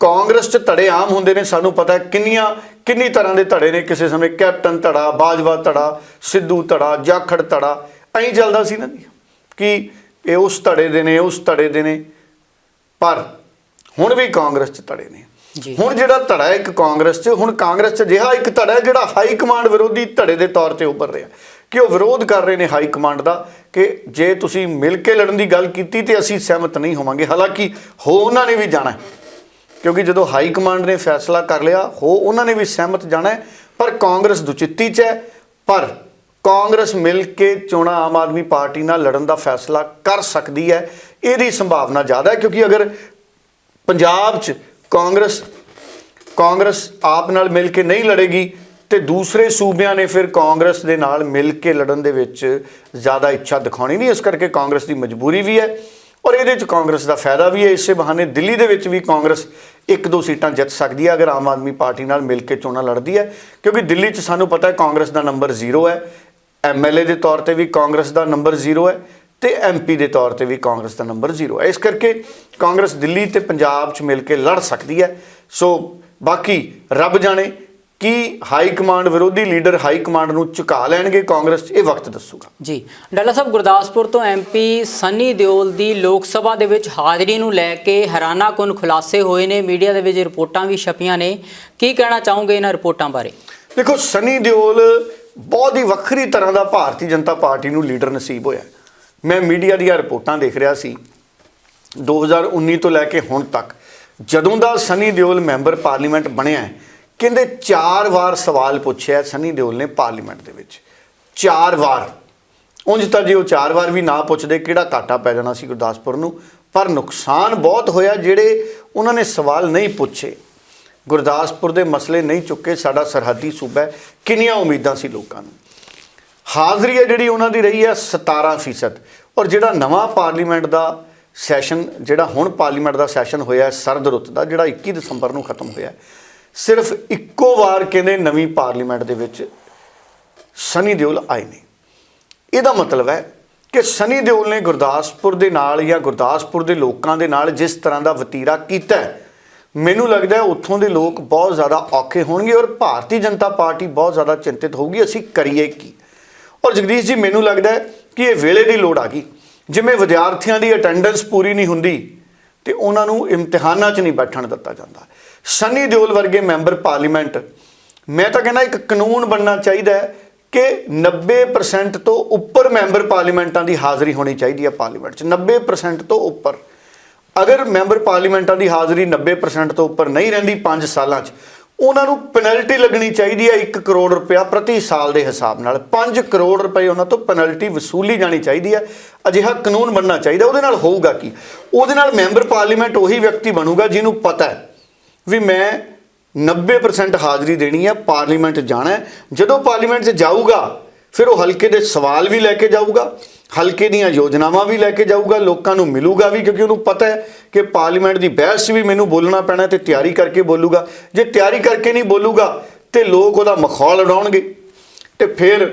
ਕਾਂਗਰਸ ਚ ਧੜੇ ਆਮ ਹੁੰਦੇ ਨੇ ਸਾਨੂੰ ਪਤਾ ਕਿੰਨੀਆਂ ਕਿੰਨੀ ਤਰ੍ਹਾਂ ਦੇ ਧੜੇ ਨੇ ਕਿਸੇ ਸਮੇਂ। ਕੈਪਟਨ ਧੜਾ ਬਾਜਵਾ ਧੜਾ ਸਿੱਧੂ ਧੜਾ ਜਾਖੜ ਧੜਾ ਐਂ ਚੱਲਦਾ ਸੀ ਨਾ ਜੀ ਕਿ ਇਹ ਉਸ ਧੜੇ ਦੇ ਨੇ ਉਸ ਧੜੇ ਦੇ ਨੇ। ਪਰ ਹੁਣ ਵੀ ਕਾਂਗਰਸ ਚ ਧੜੇ ਨੇ। ਹੁਣ ਜਿਹੜਾ ਧੜਾ ਹੈ ਇੱਕ ਕਾਂਗਰਸ ਚ ਹੁਣ ਕਾਂਗਰਸ ਚ ਜਿਹੜਾ ਇੱਕ ਧੜਾ ਹੈ ਜਿਹੜਾ ਹਾਈ ਕਮਾਂਡ ਵਿਰੋਧੀ ਧੜੇ ਦੇ ਤੌਰ ਤੇ ਉੱਭਰ ਰਿਹਾ। ਕਿ ਉਹ ਵਿਰੋਧ ਕਰ ਰਹੇ ਨੇ ਹਾਈ ਕਮਾਂਡ ਦਾ ਕਿ ਜੇ ਤੁਸੀਂ ਮਿਲ ਕੇ ਲੜਨ ਦੀ ਗੱਲ ਕੀਤੀ ਤੇ ਅਸੀਂ ਸਹਿਮਤ ਨਹੀਂ ਹੋਵਾਂਗੇ। ਹਾਲਾਂਕਿ ਹੋ ਉਹਨਾਂ ਨੇ ਵੀ ਜਾਣਾ ਕਿਉਂਕਿ ਜਦੋਂ ਹਾਈ ਕਮਾਂਡ ਨੇ ਫੈਸਲਾ ਕਰ ਲਿਆ, ਹੋ ਉਹਨਾਂ ਨੇ ਵੀ ਸਹਿਮਤ ਜਾਣਾ ਹੈ, ਪਰ ਕਾਂਗਰਸ ਦੁਚਿੱਤੀ 'ਚ ਹੈ, ਪਰ ਕਾਂਗਰਸ ਮਿਲ ਕੇ ਚੋਣਾਂ ਆਮ ਆਦਮੀ ਪਾਰਟੀ ਨਾਲ ਲੜਨ ਦਾ ਫੈਸਲਾ ਕਰ ਸਕਦੀ ਹੈ, ਇਹਦੀ ਸੰਭਾਵਨਾ ਜ਼ਿਆਦਾ ਹੈ, ਕਿਉਂਕਿ ਅਗਰ ਪੰਜਾਬ 'ਚ ਕਾਂਗਰਸ ਕਾਂਗਰਸ ਆਪ ਨਾਲ ਮਿਲ ਕੇ ਨਹੀਂ ਲੜੇਗੀ ਤੇ ਦੂਸਰੇ ਸੂਬਿਆਂ ਨੇ ਫਿਰ ਕਾਂਗਰਸ ਦੇ ਨਾਲ ਮਿਲ ਕੇ ਲੜਨ ਦੇ ਵਿੱਚ ਜ਼ਿਆਦਾ ਇੱਛਾ ਦਿਖਾਉਣੀ ਨਹੀਂ, ਇਸ ਕਰਕੇ ਕਾਂਗਰਸ ਦੀ ਮਜਬੂਰੀ ਵੀ ਹੈ। ਔਰ ਇਹਦੇ 'ਚ ਕਾਂਗਰਸ ਦਾ ਫਾਇਦਾ ਵੀ ਹੈ, ਇਸੇ ਬਹਾਨੇ ਦਿੱਲੀ ਦੇ ਵਿੱਚ ਵੀ ਕਾਂਗਰਸ ਇੱਕ ਦੋ ਸੀਟਾਂ ਜਿੱਤ ਸਕਦੀ ਹੈ, ਅਗਰ ਆਮ ਆਦਮੀ ਪਾਰਟੀ ਨਾਲ ਮਿਲ ਕੇ ਚੋਣਾਂ ਲੜਦੀ ਹੈ, ਕਿਉਂਕਿ ਦਿੱਲੀ 'ਚ ਸਾਨੂੰ ਪਤਾ ਹੈ ਕਾਂਗਰਸ ਦਾ ਨੰਬਰ 0 ਹੈ ਐਮਐਲਏ ਦੇ ਤੌਰ ਤੇ ਵੀ ਕਾਂਗਰਸ ਦਾ ਨੰਬਰ 0 ਹੈ ਤੇ ਐਮਪੀ ਦੇ ਤੌਰ ਤੇ ਵੀ ਕਾਂਗਰਸ ਦਾ ਨੰਬਰ 0 ਹੈ। ਇਸ ਕਰਕੇ ਕਾਂਗਰਸ ਦਿੱਲੀ ਤੇ ਪੰਜਾਬ 'ਚ ਮਿਲ ਕੇ ਲੜ ਸਕਦੀ ਹੈ। ਸੋ ਬਾਕੀ ਰੱਬ ਜਾਣੇ ਕੀ ਹਾਈ ਕਮਾਂਡ ਵਿਰੋਧੀ ਲੀਡਰ ਹਾਈ ਕਮਾਂਡ ਨੂੰ ਝੁਕਾ ਲੈਣਗੇ? ਕਾਂਗਰਸ 'ਚ ਇਹ ਵਕਤ ਦੱਸੂਗਾ। ਜੀ ਡਾਲਾ ਸਾਹਿਬ ਗੁਰਦਾਸਪੁਰ ਤੋਂ ਐਮਪੀ ਸੰਨੀ ਦਿਓਲ ਦੀ ਲੋਕ ਸਭਾ ਦੇ ਵਿੱਚ ਹਾਜ਼ਰੀ ਨੂੰ ਲੈ ਕੇ ਹੈਰਾਨਾਕੁਨ ਖੁਲਾਸੇ ਹੋਏ ਨੇ। ਮੀਡੀਆ ਦੇ ਵਿੱਚ ਰਿਪੋਰਟਾਂ ਵੀ ਛਪੀਆਂ ਨੇ। ਕੀ ਕਹਿਣਾ ਚਾਹੋਗੇ ਇਹਨਾਂ ਰਿਪੋਰਟਾਂ ਬਾਰੇ? ਦੇਖੋ ਸਨੀ ਦਿਓਲ ਬਹੁਤ ਹੀ ਵੱਖਰੀ ਤਰ੍ਹਾਂ ਦਾ ਭਾਰਤੀ ਜਨਤਾ ਪਾਰਟੀ ਨੂੰ ਲੀਡਰ ਨਸੀਬ ਹੋਇਆ। ਮੈਂ ਮੀਡੀਆ ਦੀਆਂ ਰਿਪੋਰਟਾਂ ਦੇਖ ਰਿਹਾ ਸੀ। 2019 ਤੋਂ ਲੈ ਕੇ ਹੁਣ ਤੱਕ ਜਦੋਂ ਦਾ ਸਨੀ ਦਿਓਲ ਮੈਂਬਰ ਪਾਰਲੀਮੈਂਟ ਬਣਿਆ ਹੈ, ਕਹਿੰਦੇ ਚਾਰ ਵਾਰ ਸਵਾਲ ਪੁੱਛਿਆ ਸਨੀ ਦਿਓਲ ਨੇ ਪਾਰਲੀਮੈਂਟ ਦੇ ਵਿੱਚ। ਚਾਰ ਵਾਰ। ਉਂਝ ਤਾਂ ਜੇ ਉਹ ਚਾਰ ਵਾਰ ਵੀ ਨਾ ਪੁੱਛਦੇ, ਕਿਹੜਾ ਘਾਟਾ ਪੈ ਜਾਣਾ ਸੀ ਗੁਰਦਾਸਪੁਰ ਨੂੰ? ਪਰ ਨੁਕਸਾਨ ਬਹੁਤ ਹੋਇਆ ਜਿਹੜੇ ਉਹਨਾਂ ਨੇ ਸਵਾਲ ਨਹੀਂ ਪੁੱਛੇ। ਗੁਰਦਾਸਪੁਰ ਦੇ ਮਸਲੇ ਨਹੀਂ ਚੁੱਕੇ, ਸਾਡਾ ਸਰਹੱਦੀ ਸੂਬਾ ਹੈ। ਕਿੰਨੀਆਂ ਉਮੀਦਾਂ ਸੀ ਲੋਕਾਂ ਨੂੰ? ਹਾਜ਼ਰੀ ਹੈ ਜਿਹੜੀ ਉਹਨਾਂ ਦੀ ਰਹੀ ਹੈ 17% ਔਰ ਜਿਹੜਾ ਨਵਾਂ ਪਾਰਲੀਮੈਂਟ ਦਾ ਸੈਸ਼ਨ, ਜਿਹੜਾ ਹੁਣ ਪਾਰਲੀਮੈਂਟ ਦਾ ਸੈਸ਼ਨ ਹੋਇਆ ਸਰਦ ਰੁੱਤ ਦਾ, ਜਿਹੜਾ 21 ਦਸੰਬਰ ਨੂੰ ਖਤਮ ਹੋਇਆ ਸਿਰਫ ਇੱਕੋ ਵਾਰ ਕਹਿੰਦੇ ਨਵੀਂ ਪਾਰਲੀਮੈਂਟ ਦੇ ਵਿੱਚ ਸਨੀ ਦਿਓਲ ਆਏ ਨੇ। ਇਹਦਾ ਮਤਲਬ ਹੈ ਕਿ ਸਨੀ ਦਿਓਲ ਨੇ ਗੁਰਦਾਸਪੁਰ ਦੇ ਨਾਲ ਜਾਂ ਗੁਰਦਾਸਪੁਰ ਦੇ ਲੋਕਾਂ ਦੇ ਨਾਲ ਜਿਸ ਤਰ੍ਹਾਂ ਦਾ ਵਤੀਰਾ ਕੀਤਾ ਮੈਨੂੰ ਲੱਗਦਾ ਉੱਥੋਂ ਦੇ ਲੋਕ ਬਹੁਤ ਜ਼ਿਆਦਾ ਔਖੇ ਹੋਣਗੇ ਔਰ ਭਾਰਤੀ ਜਨਤਾ ਪਾਰਟੀ ਬਹੁਤ ਜ਼ਿਆਦਾ ਚਿੰਤਿਤ ਹੋਊਗੀ, ਅਸੀਂ ਕਰੀਏ ਕੀ? ਔਰ ਜਗਦੀਸ਼ ਜੀ, ਮੈਨੂੰ ਲੱਗਦਾ ਕਿ ਇਹ ਵੇਲੇ ਦੀ ਲੋੜ ਆ ਗਈ। ਜਿਵੇਂ ਵਿਦਿਆਰਥੀਆਂ ਦੀ ਅਟੈਂਡੈਂਸ ਪੂਰੀ ਨਹੀਂ ਹੁੰਦੀ ਤੇ ਉਹਨਾਂ ਨੂੰ ਇਮਤਿਹਾਨਾਂ 'ਚ ਨਹੀਂ ਬੈਠਣ ਦਿੱਤਾ ਜਾਂਦਾ। ਸਨੀ ਦਿਓਲ ਵਰਗੇ ਮੈਂਬਰ ਪਾਰਲੀਮੈਂਟ, ਮੈਂ ਤਾਂ ਕਹਿੰਦਾ ਇੱਕ ਕਾਨੂੰਨ ਬਣਨਾ ਚਾਹੀਦਾ ਹੈ ਕਿ 90% ਤੋਂ ਉੱਪਰ ਮੈਂਬਰ ਪਾਰਲੀਮੈਂਟਾਂ ਦੀ ਹਾਜ਼ਰੀ ਹੋਣੀ ਚਾਹੀਦੀ ਹੈ ਪਾਰਲੀਮੈਂਟ 'ਚ 90% ਤੋਂ ਉੱਪਰ। ਅਗਰ ਮੈਂਬਰ ਪਾਰਲੀਮੈਂਟਾਂ ਦੀ ਹਾਜ਼ਰੀ 90% ਤੋਂ ਉੱਪਰ ਨਹੀਂ ਰਹਿੰਦੀ 5 ਸਾਲਾਂ 'ਚ, ਉਹਨਾਂ ਨੂੰ ਪੈਨਲਟੀ ਲੱਗਣੀ ਚਾਹੀਦੀ ਹੈ 1 ਕਰੋੜ ਰੁਪਇਆ ਪ੍ਰਤੀ ਸਾਲ ਦੇ ਹਿਸਾਬ ਨਾਲ। 5 ਕਰੋੜ ਰੁਪਏ ਉਹਨਾਂ ਤੋਂ ਪੈਨਲਟੀ ਵਸੂਲੀ ਜਾਣੀ ਚਾਹੀਦੀ ਹੈ, ਅਜਿਹਾ ਕਾਨੂੰਨ ਬਣਨਾ ਚਾਹੀਦਾ, ਉਹਦੇ ਨਾਲ ਹੋਊਗਾ ਕੀ? ਉਹਦੇ ਨਾਲ ਮੈਂਬਰ ਪਾਰਲੀਮੈਂਟ ਉਹੀ ਵਿਅਕਤੀ ਬਣੂਗਾ ਜਿਹਨੂੰ ਪਤਾ ਹੈ। ਵੀ ਮੈਂ 90% ਹਾਜ਼ਰੀ ਦੇਣੀ ਹੈ ਪਾਰਲੀਮੈਂਟ ਜਾਣਾ ਹੈ। ਜਦੋਂ ਪਾਰਲੀਮੈਂਟ 'ਚ ਜਾਊਗਾ, ਫਿਰ ਉਹ ਹਲਕੇ ਦੇ ਸਵਾਲ ਵੀ ਲੈ ਕੇ ਜਾਊਗਾ, ਹਲਕੇ ਦੀਆਂ ਯੋਜਨਾਵਾਂ ਵੀ ਲੈ ਕੇ ਜਾਊਗਾ, ਲੋਕਾਂ ਨੂੰ ਮਿਲੂਗਾ ਵੀ, ਕਿਉਂਕਿ ਉਹਨੂੰ ਪਤਾ ਹੈ ਕਿ ਪਾਰਲੀਮੈਂਟ ਦੀ ਬਹਿਸ 'ਚ ਵੀ ਮੈਨੂੰ ਬੋਲਣਾ ਪੈਣਾ ਤੇ ਤਿਆਰੀ ਕਰਕੇ ਬੋਲੂਗਾ। ਜੇ ਤਿਆਰੀ ਕਰਕੇ ਨਹੀਂ ਬੋਲੂਗਾ, ਤੇ ਲੋਕ ਉਹਦਾ ਮਖੌਲ ਉਡਾਉਣਗੇ। ਤੇ ਫਿਰ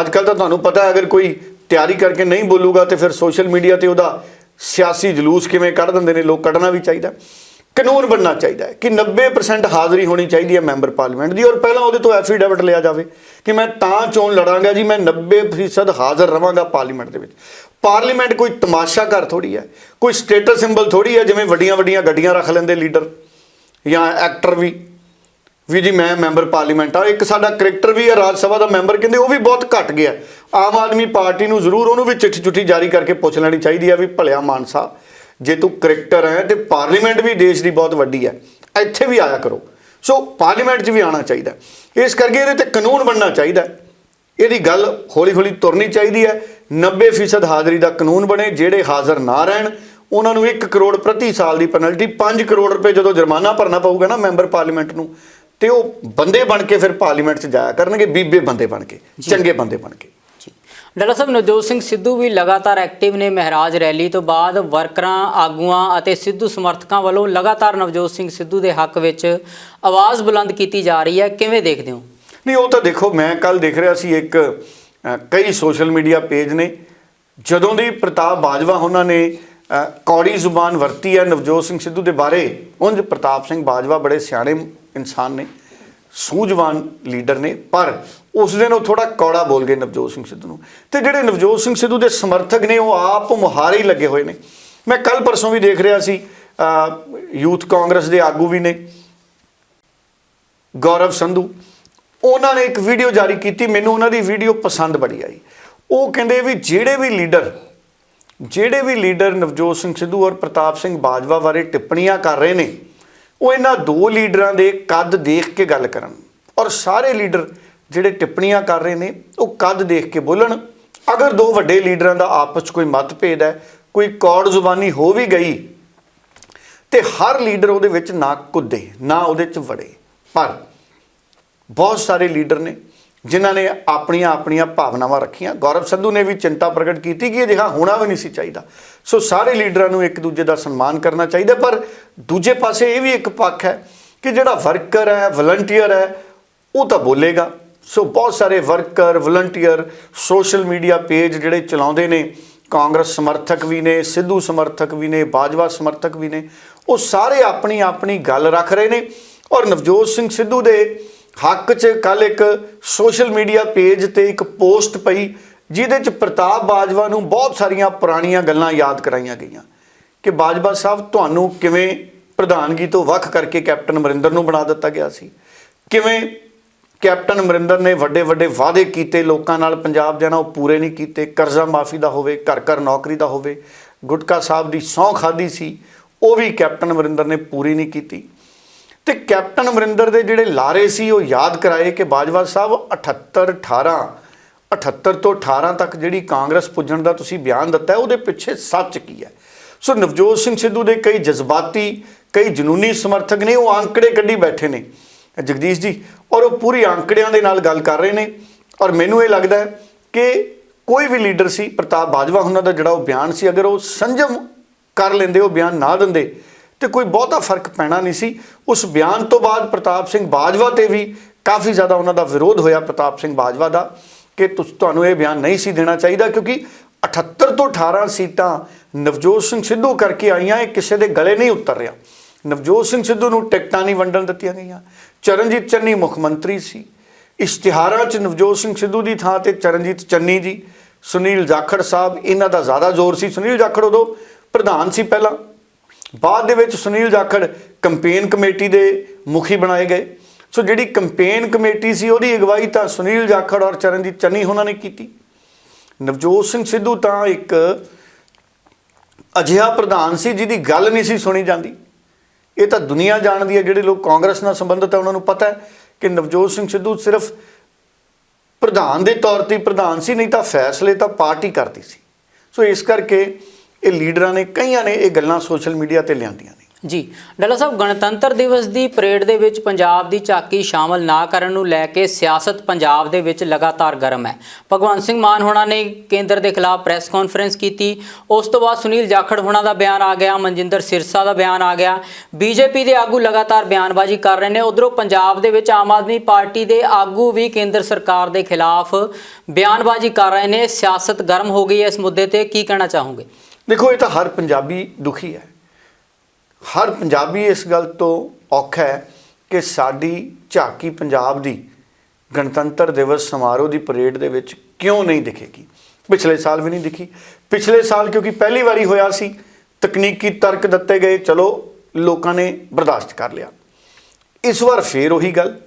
ਅੱਜ ਕੱਲ ਤਾਂ ਤੁਹਾਨੂੰ ਪਤਾ ਹੈ, ਅਗਰ ਕੋਈ ਤਿਆਰੀ ਕਰਕੇ ਨਹੀਂ ਬੋਲੂਗਾ, ਤੇ ਫਿਰ ਸੋਸ਼ਲ ਮੀਡੀਆ ਤੇ ਉਹਦਾ ਸਿਆਸੀ ਜਲੂਸ ਕਿਵੇਂ ਕੱਢ ਦਿੰਦੇ ਨੇ, ਲੋਕ ਕੱਢਣਾ ਵੀ ਚਾਹੀਦਾ। ਕਾਨੂੰਨ ਬਣਨਾ ਚਾਹੀਦਾ ਹੈ ਕਿ 90% ਹਾਜ਼ਰੀ ਹੋਣੀ ਚਾਹੀਦੀ ਹੈ ਮੈਂਬਰ ਪਾਰਲੀਮੈਂਟ ਦੀ ਔਰ ਪਹਿਲਾਂ ਉਹਦੇ ਤੋਂ ਐਫੀਡੇਵਿਟ ਲਿਆ ਜਾਵੇ ਕਿ ਮੈਂ ਤਾਂ ਚੋਣ ਲੜਾਂਗਾ ਜੀ, ਮੈਂ 90% ਹਾਜ਼ਰ ਰਵਾਂਗਾ ਪਾਰਲੀਮੈਂਟ ਦੇ ਵਿੱਚ। ਪਾਰਲੀਮੈਂਟ ਕੋਈ ਤਮਾਸ਼ਾ ਘਰ ਥੋੜੀ ਹੈ, ਕੋਈ ਸਟੇਟਸ ਸਿੰਬਲ ਥੋੜੀ ਹੈ, ਜਿਵੇਂ ਵੱਡੀਆਂ ਵੱਡੀਆਂ ਗੱਡੀਆਂ ਰੱਖ ਲੈਂਦੇ ਲੀਡਰ ਜਾਂ ਐਕਟਰ ਵੀ। ਵੀ ਜੀ, ਮੈਂ ਮੈਂਬਰ ਪਾਰਲੀਮੈਂਟ ਆ ਇੱਕ ਸਾਡਾ ਕ੍ਰਿਕਟਰ ਵੀ ਹੈ, ਰਾਜ ਸਭਾ ਦਾ ਮੈਂਬਰ ਕਹਿੰਦੇ, ਉਹ ਵੀ ਬਹੁਤ ਘਟ ਗਿਆ। ਆਮ ਆਦਮੀ ਪਾਰਟੀ ਨੂੰ ਜ਼ਰੂਰ ਉਹਨੂੰ ਵੀ ਚਿੱਠੀ ਚੁੱਠੀ ਜਾਰੀ ਕਰਕੇ ਪੁੱਛ ਲੈਣੀ ਚਾਹੀਦੀ ਹੈ ਵੀ ਭਲਿਆ ਮਾਨਸਾ ਜੇ ਤੂੰ ਕ੍ਰਿਕਟਰ ਹੈ ਤੇ ਪਾਰਲੀਮੈਂਟ ਵੀ ਦੇਸ਼ ਦੀ ਬਹੁਤ ਵੱਡੀ ਹੈ ਇੱਥੇ ਵੀ ਆਇਆ ਕਰੋ। ਸੋ ਪਾਰਲੀਮੈਂਟ 'ਚ ਵੀ ਆਉਣਾ ਚਾਹੀਦਾ। ਇਸ ਕਰਕੇ ਇਹਦੇ ਤੇ ਕਾਨੂੰਨ ਬਣਨਾ ਚਾਹੀਦਾ। ਇਹਦੀ ਗੱਲ ਹੌਲੀ ਹੌਲੀ ਤੁਰਨੀ ਚਾਹੀਦੀ ਹੈ 90% ਹਾਜ਼ਰੀ ਦਾ ਕਾਨੂੰਨ ਬਣੇ ਜਿਹੜੇ ਹਾਜ਼ਰ ਨਾ ਰਹਿਣ ਉਹਨਾਂ ਨੂੰ 1 ਕਰੋੜ ਪ੍ਰਤੀ ਸਾਲ ਦੀ ਪੈਨਲਟੀ 5 ਕਰੋੜ ਰੁਪਏ ਜਦੋਂ ਜੁਰਮਾਨਾ ਭਰਨਾ ਪਊਗਾ ਨਾ ਮੈਂਬਰ ਪਾਰਲੀਮੈਂਟ ਨੂੰ ਤੇ ਉਹ ਬੰਦੇ ਬਣ ਕੇ ਫਿਰ ਪਾਰਲੀਮੈਂਟ 'ਚ ਜਾਇਆ ਕਰਨਗੇ ਬੀਬੇ ਬੰਦੇ ਬਣ ਕੇ ਚੰਗੇ ਬੰਦੇ ਬਣ ਕੇ। ਜੀ ਸਾਹਿਬ ਨਵਜੋਤ ਸਿੰਘ ਸਿੱਧੂ ਵੀ ਲਗਾਤਾਰ ਐਕਟਿਵ ਨੇ ਮਹਿਰਾਜ ਰੈਲੀ ਤੋਂ ਬਾਅਦ ਵਰਕਰਾਂ, ਆਗੂਆਂ ਅਤੇ ਸਿੱਧੂ ਸਮਰਥਕਾਂ ਵੱਲੋਂ ਲਗਾਤਾਰ ਨਵਜੋਤ ਸਿੰਘ ਸਿੱਧੂ ਦੇ ਹੱਕ ਵਿੱਚ ਆਵਾਜ਼ ਬੁਲੰਦ ਕੀਤੀ ਜਾ ਰਹੀ ਹੈ। ਕਿਵੇਂ ਦੇਖਦੇ ਹੋ? ਨਹੀਂ, ਉਹ ਤਾਂ ਦੇਖੋ, ਮੈਂ ਕੱਲ ਦੇਖ ਰਿਹਾ ਸੀ ਇੱਕ ਕਈ ਸੋਸ਼ਲ ਮੀਡੀਆ ਪੇਜ ਨੇ। ਜਦੋਂ ਦੀ ਪ੍ਰਤਾਪ ਬਾਜਵਾ ਉਹਨਾਂ ਨੇ ਕੌੜੀ ਜ਼ੁਬਾਨ ਵਰਤੀ ਹੈ ਨਵਜੋਤ ਸਿੰਘ ਸਿੱਧੂ ਦੇ ਬਾਰੇ, ਉਂਝ ਪ੍ਰਤਾਪ ਸਿੰਘ ਬਾਜਵਾ ਬੜੇ ਸਿਆਣੇ ਇਨਸਾਨ ਨੇ, ਸੂਝਵਾਨ ਲੀਡਰ ਨੇ। ਪਰ ਉਸ ਦਿਨ ਉਹ ਥੋੜਾ ਕੌੜਾ ਬੋਲ ਗਏ ਨਵਜੋਤ ਸਿੰਘ ਸਿੱਧੂ ਨੂੰ। ਤੇ ਜਿਹੜੇ ਨਵਜੋਤ ਸਿੰਘ ਸਿੱਧੂ ਦੇ ਸਮਰਥਕ ਨੇ, ਉਹ ਆਪ ਮੁਹਾਰੇ ਹੀ ਲੱਗੇ ਹੋਏ ਨੇ। ਮੈਂ ਕੱਲ ਪਰਸੋਂ ਵੀ ਦੇਖ ਰਿਹਾ ਸੀ ਯੂਥ ਕਾਂਗਰਸ ਦੇ ਆਗੂ ਵੀ ਨੇ, ਗੌਰਵ ਸੰਧੂ। ਉਹਨਾਂ ਨੇ ਇੱਕ ਵੀਡੀਓ ਜਾਰੀ ਕੀਤੀ, ਮੈਨੂੰ ਉਹਨਾਂ ਦੀ ਵੀਡੀਓ ਪਸੰਦ ਬੜੀ ਆਈ। ਉਹ ਕਹਿੰਦੇ ਵੀ ਜਿਹੜੇ ਵੀ ਲੀਡਰ, ਜਿਹੜੇ ਵੀ ਲੀਡਰ ਨਵਜੋਤ ਸਿੰਘ ਸਿੱਧੂ ਔਰ ਪ੍ਰਤਾਪ ਸਿੰਘ ਬਾਜਵਾ ਬਾਰੇ ਟਿੱਪਣੀਆਂ ਕਰ ਰਹੇ ਨੇ, ਉਹ ਇਹਨਾਂ ਦੋ ਲੀਡਰਾਂ ਦੇ ਕੱਦ ਦੇਖ ਕੇ ਗੱਲ ਕਰਨ। ਔਰ ਸਾਰੇ ਲੀਡਰ ਜਿਹੜੇ ਟਿੱਪਣੀਆਂ ਕਰ ਰਹੇ ਨੇ, ਉਹ ਕੱਦ ਦੇਖ ਕੇ ਬੋਲਣ। ਅਗਰ ਦੋ ਵੱਡੇ ਲੀਡਰਾਂ ਦਾ ਆਪਸ 'ਚ ਕੋਈ ਮਤਭੇਦ ਹੈ, ਕੋਈ ਕੌੜ ਜ਼ੁਬਾਨੀ ਹੋ ਵੀ ਗਈ, ਤੇ ਹਰ ਲੀਡਰ ਉਹਦੇ ਵਿੱਚ ਨਾ ਕੁੱਦੇ, ਨਾ ਉਹਦੇ 'ਚ ਵੜੇ। ਪਰ ਬਹੁਤ ਸਾਰੇ ਲੀਡਰ ਨੇ, ਜਿਨ੍ਹਾਂ ਨੇ ਆਪਣੀਆਂ ਆਪਣੀਆਂ ਭਾਵਨਾਵਾਂ ਰੱਖੀਆਂ। ਗੌਰਵ ਸੰਧੂ ਨੇ ਵੀ ਚਿੰਤਾ ਪ੍ਰਗਟ ਕੀਤੀ ਕਿ ਇਹ ਜਿਹਾ ਹੋਣਾ ਵੀ ਨਹੀਂ ਸੀ ਚਾਹੀਦਾ। ਸੋ ਸਾਰੇ ਲੀਡਰਾਂ ਨੂੰ ਇੱਕ ਦੂਜੇ ਦਾ ਸਨਮਾਨ ਕਰਨਾ ਚਾਹੀਦਾ, ਪਰ ਦੂਜੇ ਪਾਸੇ ਇਹ ਵੀ ਇੱਕ ਪੱਖ ਹੈ ਕਿ ਜਿਹੜਾ ਵਰਕਰ ਹੈ, ਵਲੰਟੀਅਰ ਹੈ, ਉਹ ਤਾਂ ਬੋਲੇਗਾ। ਸੋ ਬਹੁਤ ਸਾਰੇ worker volunteer social media page ਜਿਹੜੇ ਚਲਾਉਂਦੇ ਨੇ, ਕਾਂਗਰਸ ਸਮਰਥਕ ਵੀ ਨੇ, ਸਿੱਧੂ ਸਮਰਥਕ ਵੀ ਨੇ, ਬਾਜਵਾ ਸਮਰਥਕ ਵੀ ਨੇ, ਉਹ ਸਾਰੇ ਆਪਣੀ ਆਪਣੀ ਗੱਲ ਰੱਖ ਰਹੇ ਨੇ। ਔਰ ਨਵਜੋਤ ਸਿੰਘ ਸਿੱਧੂ ਦੇ ਹੱਕ 'ਚ ਕੱਲ ਇੱਕ ਸੋਸ਼ਲ ਮੀਡੀਆ ਪੇਜ ਤੇ ਇੱਕ ਪੋਸਟ ਪਈ, ਜਿਹਦੇ 'ਚ ਪ੍ਰਤਾਪ ਬਾਜਵਾ ਨੂੰ ਬਹੁਤ ਸਾਰੀਆਂ ਪੁਰਾਣੀਆਂ ਗੱਲਾਂ ਯਾਦ ਕਰਾਈਆਂ ਗਈਆਂ ਕਿ ਬਾਜਵਾ ਸਾਹਿਬ, ਤੁਹਾਨੂੰ ਕਿਵੇਂ ਪ੍ਰਧਾਨਗੀ ਤੋਂ ਵੱਖ ਕਰਕੇ ਕੈਪਟਨ ਅਮਰਿੰਦਰ ਨੂੰ ਬਣਾ ਦਿੱਤਾ ਗਿਆ ਸੀ? ਕਿਵੇਂ ਕੈਪਟਨ ਅਮਰਿੰਦਰ ਨੇ ਵੱਡੇ ਵੱਡੇ ਵਾਅਦੇ ਕੀਤੇ, ਲੋਕਾਂ ਨਾਲ ਪੰਜਾਬ ਦੇ ਨਾਲ ਉਹ ਪੂਰੇ ਨਹੀਂ ਕੀਤੇ, ਕਰਜ਼ਾ ਮਾਫੀ ਦਾ ਹੋਵੇ, ਘਰ ਘਰ ਨੌਕਰੀ ਦਾ ਹੋਵੇ, ਗੁਟਕਾ ਸਾਹਿਬ ਦੀ ਸਹੁੰ ਖਾਦੀ ਸੀ, ਉਹ ਵੀ ਕੈਪਟਨ ਅਮਰਿੰਦਰ ਨੇ ਪੂਰੀ ਨਹੀਂ ਕੀਤੀ। ਤੇ ਕੈਪਟਨ ਅਮਰਿੰਦਰ ਦੇ ਜਿਹੜੇ ਲਾਰੇ ਸੀ, ਉਹ ਯਾਦ ਕਰਾਏ ਕਿ ਬਾਜਵਾ ਸਾਹਿਬ 78 18 78 ਤੋਂ 18 ਤੱਕ ਜਿਹੜੀ ਕਾਂਗਰਸ ਪੁੱਜਣ ਦਾ ਤੁਸੀਂ ਬਿਆਨ ਦਿੱਤਾ, ਉਹਦੇ ਪਿੱਛੇ ਸੱਚ ਕੀ ਹੈ? ਸੋ ਨਵਜੋਤ ਸਿੰਘ ਸਿੱਧੂ ਦੇ ਕਈ ਜਜ਼ਬਾਤੀ, ਕਈ ਜਨੂਨੀ ਸਮਰਥਕ ਨੇ, ਉਹ ਅੰਕੜੇ ਕੱਢੀ ਬੈਠੇ ਨੇ। ਜਗਦੀਸ਼ ਜੀ ਔਰ ਉਹ ਪੂਰੀ ਆંકੜਿਆਂ ਦੇ ਨਾਲ ਗੱਲ ਕਰ ਰਹੇ ਨੇ। ਔਰ ਮੈਨੂੰ ਇਹ ਲੱਗਦਾ ਹੈ ਕਿ ਕੋਈ ਵੀ ਲੀਡਰ ਸੀ, ਪ੍ਰਤਾਪ ਬਾਜਵਾ ਉਹਨਾਂ ਦਾ ਜਿਹੜਾ ਉਹ ਬਿਆਨ ਸੀ, ਅਗਰ ਉਹ ਸੰਜਮ ਕਰ ਲੈਂਦੇ, ਉਹ ਬਿਆਨ ਨਾ ਦਿੰਦੇ, ਤੇ ਕੋਈ ਬਹੁਤਾ ਫ਼ਰਕ ਪੈਣਾ ਨਹੀਂ ਸੀ। ਉਸ ਬਿਆਨ ਤੋਂ ਬਾਅਦ ਪ੍ਰਤਾਪ ਸਿੰਘ ਬਾਜਵਾ ਤੇ ਵੀ ਕਾਫੀ ਜ਼ਿਆਦਾ ਉਹਨਾਂ ਦਾ ਵਿਰੋਧ ਹੋਇਆ ਪ੍ਰਤਾਪ ਸਿੰਘ ਬਾਜਵਾ ਦਾ, ਕਿ ਤੁਹਾਨੂੰ ਇਹ ਬਿਆਨ ਨਹੀਂ ਸੀ ਦੇਣਾ ਚਾਹੀਦਾ, ਕਿਉਂਕਿ 78 ਤੋਂ 18 ਸੀਟਾਂ ਨਵਜੋਤ ਸਿੰਘ ਸਿੱਧੂ ਕਰਕੇ ਆਈਆਂ, ਇਹ ਕਿਸੇ ਦੇ ਗਲੇ ਨਹੀਂ ਉਤਰ ਰਿਹਾ। ਨਵਜੋਤ ਸਿੰਘ ਸਿੱਧੂ ਨੂੰ ਟਿਕਟਾਂ ਨਹੀਂ ਵੰਡਣ ਦਿੱਤੀਆਂ ਗਈਆਂ। ਚਰਨਜੀਤ ਚੰਨੀ ਮੁੱਖ ਮੰਤਰੀ ਸੀ। ਇਸ਼ਤਿਹਾਰਾਂ 'ਚ ਨਵਜੋਤ ਸਿੰਘ ਸਿੱਧੂ ਦੀ ਥਾਂ ਤੇ ਚਰਨਜੀਤ ਚੰਨੀ ਜੀ, ਸੁਨੀਲ ਜਾਖੜ ਸਾਹਿਬ, ਇਹਨਾਂ ਦਾ ਜ਼ਿਆਦਾ ਜ਼ੋਰ ਸੀ। ਸੁਨੀਲ ਜਾਖੜ ਉਦੋਂ ਪ੍ਰਧਾਨ ਸੀ ਪਹਿਲਾਂ। ਬਾਅਦ ਦੇ ਵਿੱਚ ਸੁਨੀਲ ਜਾਖੜ ਕੰਪੇਨ ਕਮੇਟੀ ਦੇ ਮੁਖੀ ਬਣਾਏ ਗਏ। ਸੋ ਜਿਹੜੀ ਕੰਪੇਨ ਕਮੇਟੀ ਸੀ, ਉਹਦੀ ਅਗਵਾਈ ਤਾਂ ਸੁਨੀਲ ਜਾਖੜ ਔਰ ਚਰਨਜੀਤ ਚੰਨੀ ਉਹਨਾਂ ਨੇ ਕੀਤੀ। ਨਵਜੋਤ ਸਿੰਘ ਸਿੱਧੂ ਤਾਂ ਇੱਕ ਅਜਿਹਾ ਪ੍ਰਧਾਨ ਸੀ ਜਿਹਦੀ ਗੱਲ ਨਹੀਂ ਸੀ ਸੁਣੀ ਜਾਂਦੀ। ਇਹ ਤਾਂ ਦੁਨੀਆ ਜਾਣਦੀ ਹੈ ਜਿਹੜੇ ਲੋਕ ਕਾਂਗਰਸ ਨਾਲ ਸੰਬੰਧਿਤ ਹੈ, ਉਹਨਾਂ ਨੂੰ ਪਤਾ ਹੈ ਕਿ ਨਵਜੋਤ ਸਿੰਘ ਸਿੱਧੂ ਸਿਰਫ ਪ੍ਰਧਾਨ ਦੇ ਤੌਰ ਤੇ ਪ੍ਰਧਾਨ ਸੀ, ਨਹੀਂ ਤਾਂ ਫੈਸਲੇ ਤਾਂ ਪਾਰਟੀ ਕਰਦੀ ਸੀ। ਸੋ ਇਸ ਕਰਕੇ ਇਹ ਲੀਡਰਾਂ ਨੇ, ਕਈਆਂ ਨੇ ਇਹ ਗੱਲਾਂ ਸੋਸ਼ਲ ਮੀਡੀਆ ਤੇ ਲਿਆਂਦੀਆਂ ਨੇ। ਜੀ ਡਾਲਾ ਸਾਹਿਬ, ਗਣਤੰਤਰ ਦਿਵਸ ਦੀ ਪਰੇਡ ਦੇ ਵਿੱਚ ਪੰਜਾਬ ਦੀ ਝਾਕੀ ਸ਼ਾਮਲ ਨਾ ਕਰਨ ਨੂੰ ਲੈ ਕੇ ਸਿਆਸਤ ਪੰਜਾਬ ਦੇ ਵਿੱਚ ਲਗਾਤਾਰ ਗਰਮ ਹੈ। ਭਗਵੰਤ ਸਿੰਘ ਮਾਨ ਹੋਣਾ ਨੇ ਕੇਂਦਰ ਦੇ ਖਿਲਾਫ ਪ੍ਰੈਸ ਕਾਨਫਰੰਸ ਕੀਤੀ। ਉਸ ਤੋਂ ਬਾਅਦ ਸੁਨੀਲ ਜਾਖੜ ਹੋਣਾ ਦਾ ਬਿਆਨ ਆ ਗਿਆ, ਮਨਜਿੰਦਰ ਸਿਰਸਾ ਦਾ ਬਿਆਨ ਆ ਗਿਆ। ਬੀਜੇਪੀ ਦੇ ਆਗੂ ਲਗਾਤਾਰ ਬਿਆਨਬਾਜ਼ੀ ਕਰ ਰਹੇ ਨੇ। ਉਧਰੋਂ ਪੰਜਾਬ ਦੇ ਵਿੱਚ ਆਮ ਆਦਮੀ ਪਾਰਟੀ ਦੇ ਆਗੂ ਵੀ ਕੇਂਦਰ ਸਰਕਾਰ ਦੇ ਖਿਲਾਫ ਬਿਆਨਬਾਜ਼ੀ ਕਰ ਰਹੇ ਨੇ। ਸਿਆਸਤ ਗਰਮ ਹੋ ਗਈ ਹੈ ਇਸ ਮੁੱਦੇ ਤੇ। ਕੀ ਕਹਿਣਾ ਚਾਹੋਗੇ? ਦੇਖੋ, ਇਹ ਤਾਂ ਹਰ ਪੰਜਾਬੀ ਦੁਖੀ ਹੈ। ਹਰ ਪੰਜਾਬੀ ਇਸ ਗੱਲ ਤੋਂ ਔਖਾ ਹੈ ਕਿ ਸਾਡੀ ਝਾਕੀ ਪੰਜਾਬ ਦੀ ਗਣਤੰਤਰ ਦਿਵਸ ਸਮਾਰੋਹ ਦੀ ਪਰੇਡ ਦੇ ਵਿੱਚ ਕਿਉਂ ਨਹੀਂ ਦਿਖੇਗੀ? ਪਿਛਲੇ ਸਾਲ ਵੀ ਨਹੀਂ ਦਿਖੀ। ਪਿਛਲੇ ਸਾਲ ਕਿਉਂਕਿ ਪਹਿਲੀ ਵਾਰੀ ਹੋਇਆ ਸੀ, ਤਕਨੀਕੀ ਤਰਕ ਦਿੱਤੇ ਗਏ, ਚਲੋ ਲੋਕਾਂ ਨੇ ਬਰਦਾਸ਼ਤ ਕਰ ਲਿਆ। ਇਸ ਵਾਰ ਫੇਰ ਉਹੀ ਗੱਲ,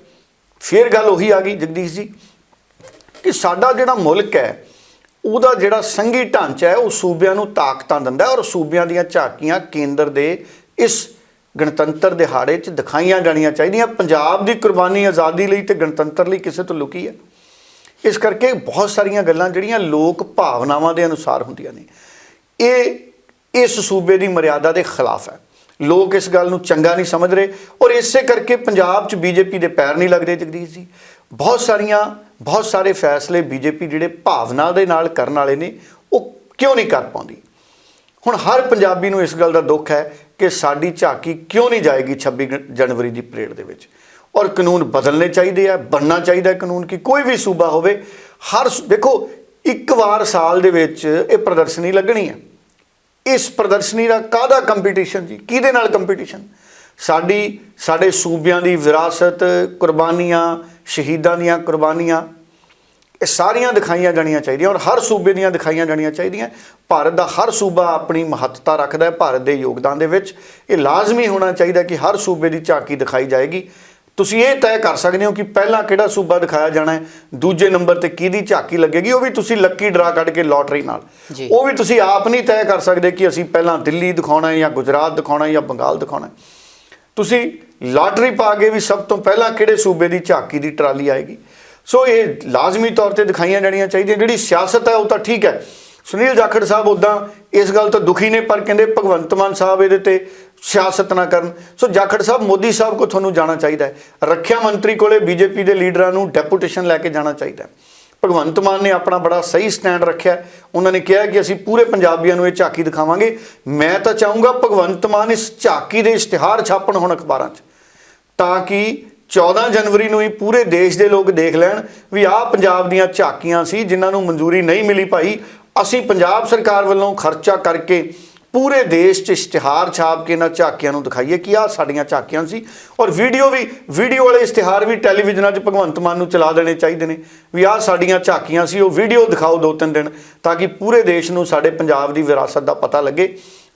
ਫੇਰ ਗੱਲ ਉਹੀ ਆ ਗਈ ਜਗਦੀਸ਼ ਜੀ, ਕਿ ਸਾਡਾ ਜਿਹੜਾ ਮੁਲਕ ਹੈ, ਉਹਦਾ ਜਿਹੜਾ ਸੰਘੀ ਢਾਂਚਾ ਹੈ, ਉਹ ਸੂਬਿਆਂ ਨੂੰ ਤਾਕਤਾਂ ਦਿੰਦਾ ਔਰ ਸੂਬਿਆਂ ਦੀਆਂ ਝਾਕੀਆਂ ਕੇਂਦਰ ਦੇ ਇਸ ਗਣਤੰਤਰ ਦਿਹਾੜੇ 'ਚ ਦਿਖਾਈਆਂ ਜਾਣੀਆਂ ਚਾਹੀਦੀਆਂ। ਪੰਜਾਬ ਦੀ ਕੁਰਬਾਨੀ ਆਜ਼ਾਦੀ ਲਈ ਤੇ ਗਣਤੰਤਰ ਲਈ ਕਿਸੇ ਤੋਂ ਲੁਕੀ ਹੈ। ਇਸ ਕਰਕੇ ਬਹੁਤ ਸਾਰੀਆਂ ਗੱਲਾਂ ਜਿਹੜੀਆਂ ਲੋਕ ਭਾਵਨਾਵਾਂ ਦੇ ਅਨੁਸਾਰ ਹੁੰਦੀਆਂ ਨੇ। ਇਹ, ਇਸ ਸੂਬੇ ਦੀ ਮਰਿਆਦਾ ਦੇ ਖਿਲਾਫ ਹੈ। ਲੋਕ ਇਸ ਗੱਲ ਨੂੰ ਚੰਗਾ ਨਹੀਂ ਸਮਝ ਰਹੇ ਔਰ ਇਸੇ ਕਰਕੇ ਪੰਜਾਬ 'ਚ ਬੀਜੇਪੀ ਦੇ ਪੈਰ ਨਹੀਂ ਲੱਗਦੇ ਜਗਦੀਸ਼ ਜੀ। ਬਹੁਤ ਸਾਰੀਆਂ, ਬਹੁਤ ਸਾਰੇ ਫੈਸਲੇ ਬੀਜੇਪੀ ਜਿਹੜੇ ਭਾਵਨਾ ਦੇ ਨਾਲ ਕਰਨ ਵਾਲੇ ਨੇ, ਉਹ ਕਿਉਂ ਨਹੀਂ ਕਰ ਪਾਉਂਦੀ? ਹੁਣ ਹਰ ਪੰਜਾਬੀ ਨੂੰ ਇਸ ਗੱਲ ਦਾ ਦੁੱਖ ਹੈ ਕਿ ਸਾਡੀ ਝਾਕੀ ਕਿਉਂ ਨਹੀਂ ਜਾਏਗੀ 26 ਜਨਵਰੀ ਦੀ ਪਰੇਡ ਦੇ ਵਿੱਚ? ਔਰ ਕਾਨੂੰਨ ਬਦਲਨੇ ਚਾਹੀਦੇ ਆ, ਬਣਨਾ ਚਾਹੀਦਾ ਕਾਨੂੰਨ ਕਿ ਕੋਈ ਵੀ ਸੂਬਾ ਹੋਵੇ, ਹਰ ਸ- ਦੇਖੋ, ਇੱਕ ਵਾਰ ਸਾਲ ਦੇ ਵਿੱਚ ਇਹ ਪ੍ਰਦਰਸ਼ਨੀ ਲੱਗਣੀ ਹੈ। ਇਸ ਪ੍ਰਦਰਸ਼ਨੀ ਦਾ ਕਾਹਦਾ ਕੰਪੀਟੀਸ਼ਨ ਜੀ? ਕਿਹਦੇ ਨਾਲ ਕੰਪੀਟੀਸ਼ਨ ਸਾਡੀ, ਸਾਡੇ ਸੂਬਿਆਂ ਦੀ ਵਿਰਾਸਤ, ਕੁਰਬਾਨੀਆਂ, ਸ਼ਹੀਦਾਂ ਦੀਆਂ ਕੁਰਬਾਨੀਆਂ ਇਹ ਸਾਰੀਆਂ ਦਿਖਾਈਆਂ ਜਾਣੀਆਂ ਚਾਹੀਦੀਆਂ ਔਰ ਹਰ ਸੂਬੇ ਦੀਆਂ ਦਿਖਾਈਆਂ ਜਾਣੀਆਂ ਚਾਹੀਦੀਆਂ। ਭਾਰਤ ਦਾ ਹਰ ਸੂਬਾ ਆਪਣੀ ਮਹੱਤਤਾ ਰੱਖਦਾ ਹੈ ਭਾਰਤ ਦੇ ਯੋਗਦਾਨ ਦੇ ਵਿੱਚ। ਇਹ ਲਾਜ਼ਮੀ ਹੋਣਾ ਚਾਹੀਦਾ ਕਿ ਹਰ ਸੂਬੇ ਦੀ ਝਾਕੀ ਦਿਖਾਈ ਜਾਏਗੀ। ਤੁਸੀਂ ਇਹ ਤੈਅ ਕਰ ਸਕਦੇ ਹੋ ਕਿ ਪਹਿਲਾਂ ਕਿਹੜਾ ਸੂਬਾ ਦਿਖਾਇਆ ਜਾਣਾ ਹੈ ਦੂਜੇ ਨੰਬਰ ਤੇ ਕਿਹਦੀ ਝਾਕੀ ਲੱਗੇਗੀ ਉਹ ਵੀ ਤੁਸੀਂ ਲੱਕੀ ਡਰਾ ਕੱਢ ਕੇ ਲੋਟਰੀ ਨਾਲ। ਉਹ ਵੀ ਤੁਸੀਂ ਆਪ ਨਹੀਂ ਤੈਅ ਕਰ ਸਕਦੇ ਕਿ ਅਸੀਂ ਪਹਿਲਾਂ ਦਿੱਲੀ ਦਿਖਾਉਣਾ ਹੈ ਜਾਂ ਗੁਜਰਾਤ ਦਿਖਾਉਣਾ ਹੈ ਜਾਂ ਬੰਗਾਲ ਦਿਖਾਉਣਾ ਹੈ। ਤੁਸੀਂ ਲਾਟਰੀ ਪਾ ਕੇ ਵੀ ਸਭ ਤੋਂ ਪਹਿਲਾਂ ਕਿਹੜੇ ਸੂਬੇ ਦੀ ਝਾਕੀ ਦੀ ਟਰਾਲੀ ਆਏਗੀ? ਸੋ ਇਹ ਲਾਜ਼ਮੀ ਤੌਰ ਤੇ ਦਿਖਾਈਆਂ ਜਾਣੀਆਂ ਚਾਹੀਦੀਆਂ। ਜਿਹੜੀ ਸਿਆਸਤ ਹੈ ਉਹ ਤਾਂ ਠੀਕ ਹੈ। ਸੁਨੀਲ ਜਾਖੜ ਸਾਹਿਬ ਉਦਾਂ ਇਸ ਗੱਲ ਤੋਂ ਦੁਖੀ ਨੇ, ਪਰ ਕਹਿੰਦੇ ਭਗਵੰਤ ਮਾਨ ਸਾਹਿਬ ਇਹਦੇ ਤੇ ਸਿਆਸਤ ਨਾ ਕਰਨ। ਸੋ ਜਾਖੜ ਸਾਹਿਬ, ਮੋਦੀ ਸਾਹਿਬ ਕੋ ਤੁਹਾਨੂੰ ਜਾਣਾ ਚਾਹੀਦਾ ਹੈ। ਰੱਖਿਆ ਮੰਤਰੀ ਕੋਲੇ ਬੀਜੇਪੀ ਦੇ ਲੀਡਰਾਂ ਨੂੰ ਡੈਪੂਟੇਸ਼ਨ ਲੈ ਕੇ ਜਾਣਾ ਚਾਹੀਦਾ ਹੈ। ਭਗਵੰਤ ਮਾਨ ਨੇ ਆਪਣਾ ਬੜਾ ਸਹੀ ਸਟੈਂਡ ਰੱਖਿਆ ਉਹਨਾਂ ਨੇ ਕਿਹਾ ਕਿ ਅਸੀਂ ਪੂਰੇ ਪੰਜਾਬੀਆਂ ਨੂੰ ਇਹ ਝਾਕੀ ਦਿਖਾਵਾਂਗੇ। ਮੈਂ ਤਾਂ ਚਾਹੂੰਗਾ ਭਗਵੰਤ ਮਾਨ ਇਸ ਝਾਕੀ ਦੇ ਇਸ਼ਤਿਹਾਰ ਛਾਪਣ ਹੁਣ ਅਖਬਾਰਾਂ 'ਚ। ਤਾਂ ਕਿ 14 ਜਨਵਰੀ ਨੂੰ ਹੀ ਪੂਰੇ ਦੇਸ਼ ਦੇ ਲੋਕ ਦੇਖ ਲੈਣ ਵੀ ਆਹ ਪੰਜਾਬ ਦੀਆਂ ਝਾਕੀਆਂ ਸੀ, ਜਿਨ੍ਹਾਂ ਨੂੰ ਮਨਜ਼ੂਰੀ ਨਹੀਂ ਮਿਲੀ ਭਾਈ। ਅਸੀਂ ਪੰਜਾਬ ਸਰਕਾਰ ਵੱਲੋਂ ਖਰਚਾ ਕਰਕੇ ਪੂਰੇ ਦੇਸ਼ 'ਚ ਇਸ਼ਤਿਹਾਰ ਛਾਪ ਕੇ ਇਹਨਾਂ ਝਾਕੀਆਂ ਨੂੰ ਦਿਖਾਈਏ ਕਿ ਆਹ ਸਾਡੀਆਂ ਝਾਕੀਆਂ ਸੀ। ਔਰ ਵੀਡੀਓ ਵੀ, ਵੀਡੀਓ ਵਾਲੇ ਇਸ਼ਤਿਹਾਰ ਵੀ ਟੈਲੀਵਿਜ਼ਨਾਂ 'ਚ ਭਗਵੰਤ ਮਾਨ ਨੂੰ ਚਲਾ ਦੇਣੇ ਚਾਹੀਦੇ ਨੇ ਵੀ ਆਹ ਸਾਡੀਆਂ ਝਾਕੀਆਂ ਸੀ, ਉਹ ਵੀਡੀਓ ਦਿਖਾਓ ਦੋ ਤਿੰਨ ਦਿਨ ਤਾਂ ਕਿ ਪੂਰੇ ਦੇਸ਼ ਨੂੰ ਸਾਡੇ ਪੰਜਾਬ ਦੀ ਵਿਰਾਸਤ ਦਾ ਪਤਾ ਲੱਗੇ।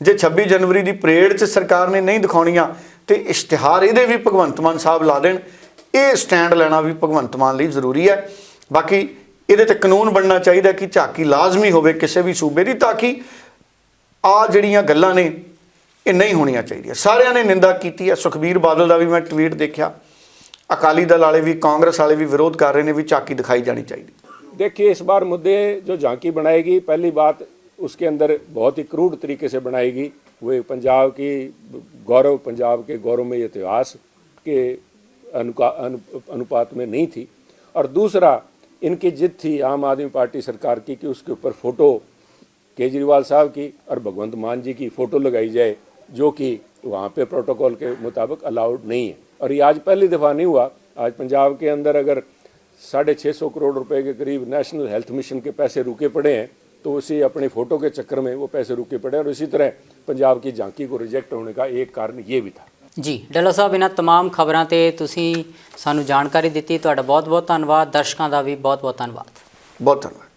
ਜੇ 26 ਜਨਵਰੀ ਦੀ ਪਰੇਡ 'ਚ ਸਰਕਾਰ ਨੇ ਨਹੀਂ ਦਿਖਾਉਣੀਆਂ ਤੇ ਇਸ਼ਤਿਹਾਰ ਇਹਦੇ ਵੀ ਭਗਵੰਤ ਮਾਨ ਸਾਹਿਬ ਲਾ ਦੇਣ ਇਹ ਸਟੈਂਡ ਲੈਣਾ ਵੀ ਭਗਵੰਤ ਮਾਨ ਲਈ ਜ਼ਰੂਰੀ ਹੈ ਬਾਕੀ ਇਹਦੇ ਤੇ ਕਾਨੂੰਨ ਬਣਨਾ ਚਾਹੀਦਾ ਕਿ ਝਾਕੀ ਲਾਜ਼ਮੀ ਹੋਵੇ ਕਿਸੇ ਵੀ ਸੂਬੇ ਦੀ ਤਾਂ ਕਿ ਆ ਜਿਹੜੀਆਂ ਗੱਲਾਂ ਨੇ ਇਹ ਨਹੀਂ ਹੋਣੀਆਂ ਚਾਹੀਦੀਆਂ ਸਾਰਿਆਂ ਨੇ ਨਿੰਦਾ ਕੀਤੀ ਹੈ ਸੁਖਬੀਰ ਬਾਦਲ ਦਾ ਵੀ ਮੈਂ ਟਵੀਟ ਦੇਖਿਆ ਅਕਾਲੀ ਦਲ ਵਾਲੇ ਵੀ ਕਾਂਗਰਸ ਵਾਲੇ ਵੀ ਵਿਰੋਧ ਕਰ ਰਹੇ ਨੇ ਵੀ ਝਾਕੀ ਦਿਖਾਈ ਜਾਣੀ ਚਾਹੀਦੀ देखिए इस बार मुद्दे जो झांकी बनाएगी पहली बात उसके अंदर बहुत ही क्रूड तरीके से बनाएगी वो पंजाब की गौरव पंजाब के गौरवमय इतिहास के अनुका अनु, अनुपात में नहीं थी। और दूसरा इनकी जिद थी आम आदमी पार्टी सरकार की कि उसके ऊपर फ़ोटो केजरीवाल साहब की और भगवंत मान जी की फ़ोटो लगाई जाए जो कि वहाँ पे प्रोटोकॉल के मुताबिक अलाउड नहीं है। और ये आज पहली दफ़ा नहीं हुआ। आज पंजाब के अंदर अगर साढ़े छः सौ करोड़ रुपए के करीब नेशनल हेल्थ मिशन के पैसे रुके पड़े हैं तो उसी अपनी फ़ोटो के चक्कर में वो पैसे रुके पड़े हैं। और इसी तरह पंजाब की झांकी को रिजेक्ट होने का एक कारण ये भी था ਜੀ ਡੱਲਾ ਸਾਹਿਬ ਇਹਨਾਂ तमाम ਖਬਰਾਂ ਤੇ ਤੁਸੀਂ ਸਾਨੂੰ ਜਾਣਕਾਰੀ ਦਿੱਤੀ ਤੁਹਾਡਾ ਬਹੁਤ ਬਹੁਤ ਧੰਨਵਾਦ ਦਰਸ਼ਕਾਂ ਦਾ ਵੀ ਬਹੁਤ ਬਹੁਤ ਧੰਨਵਾਦ ਬਹੁਤ ਧੰਨਵਾਦ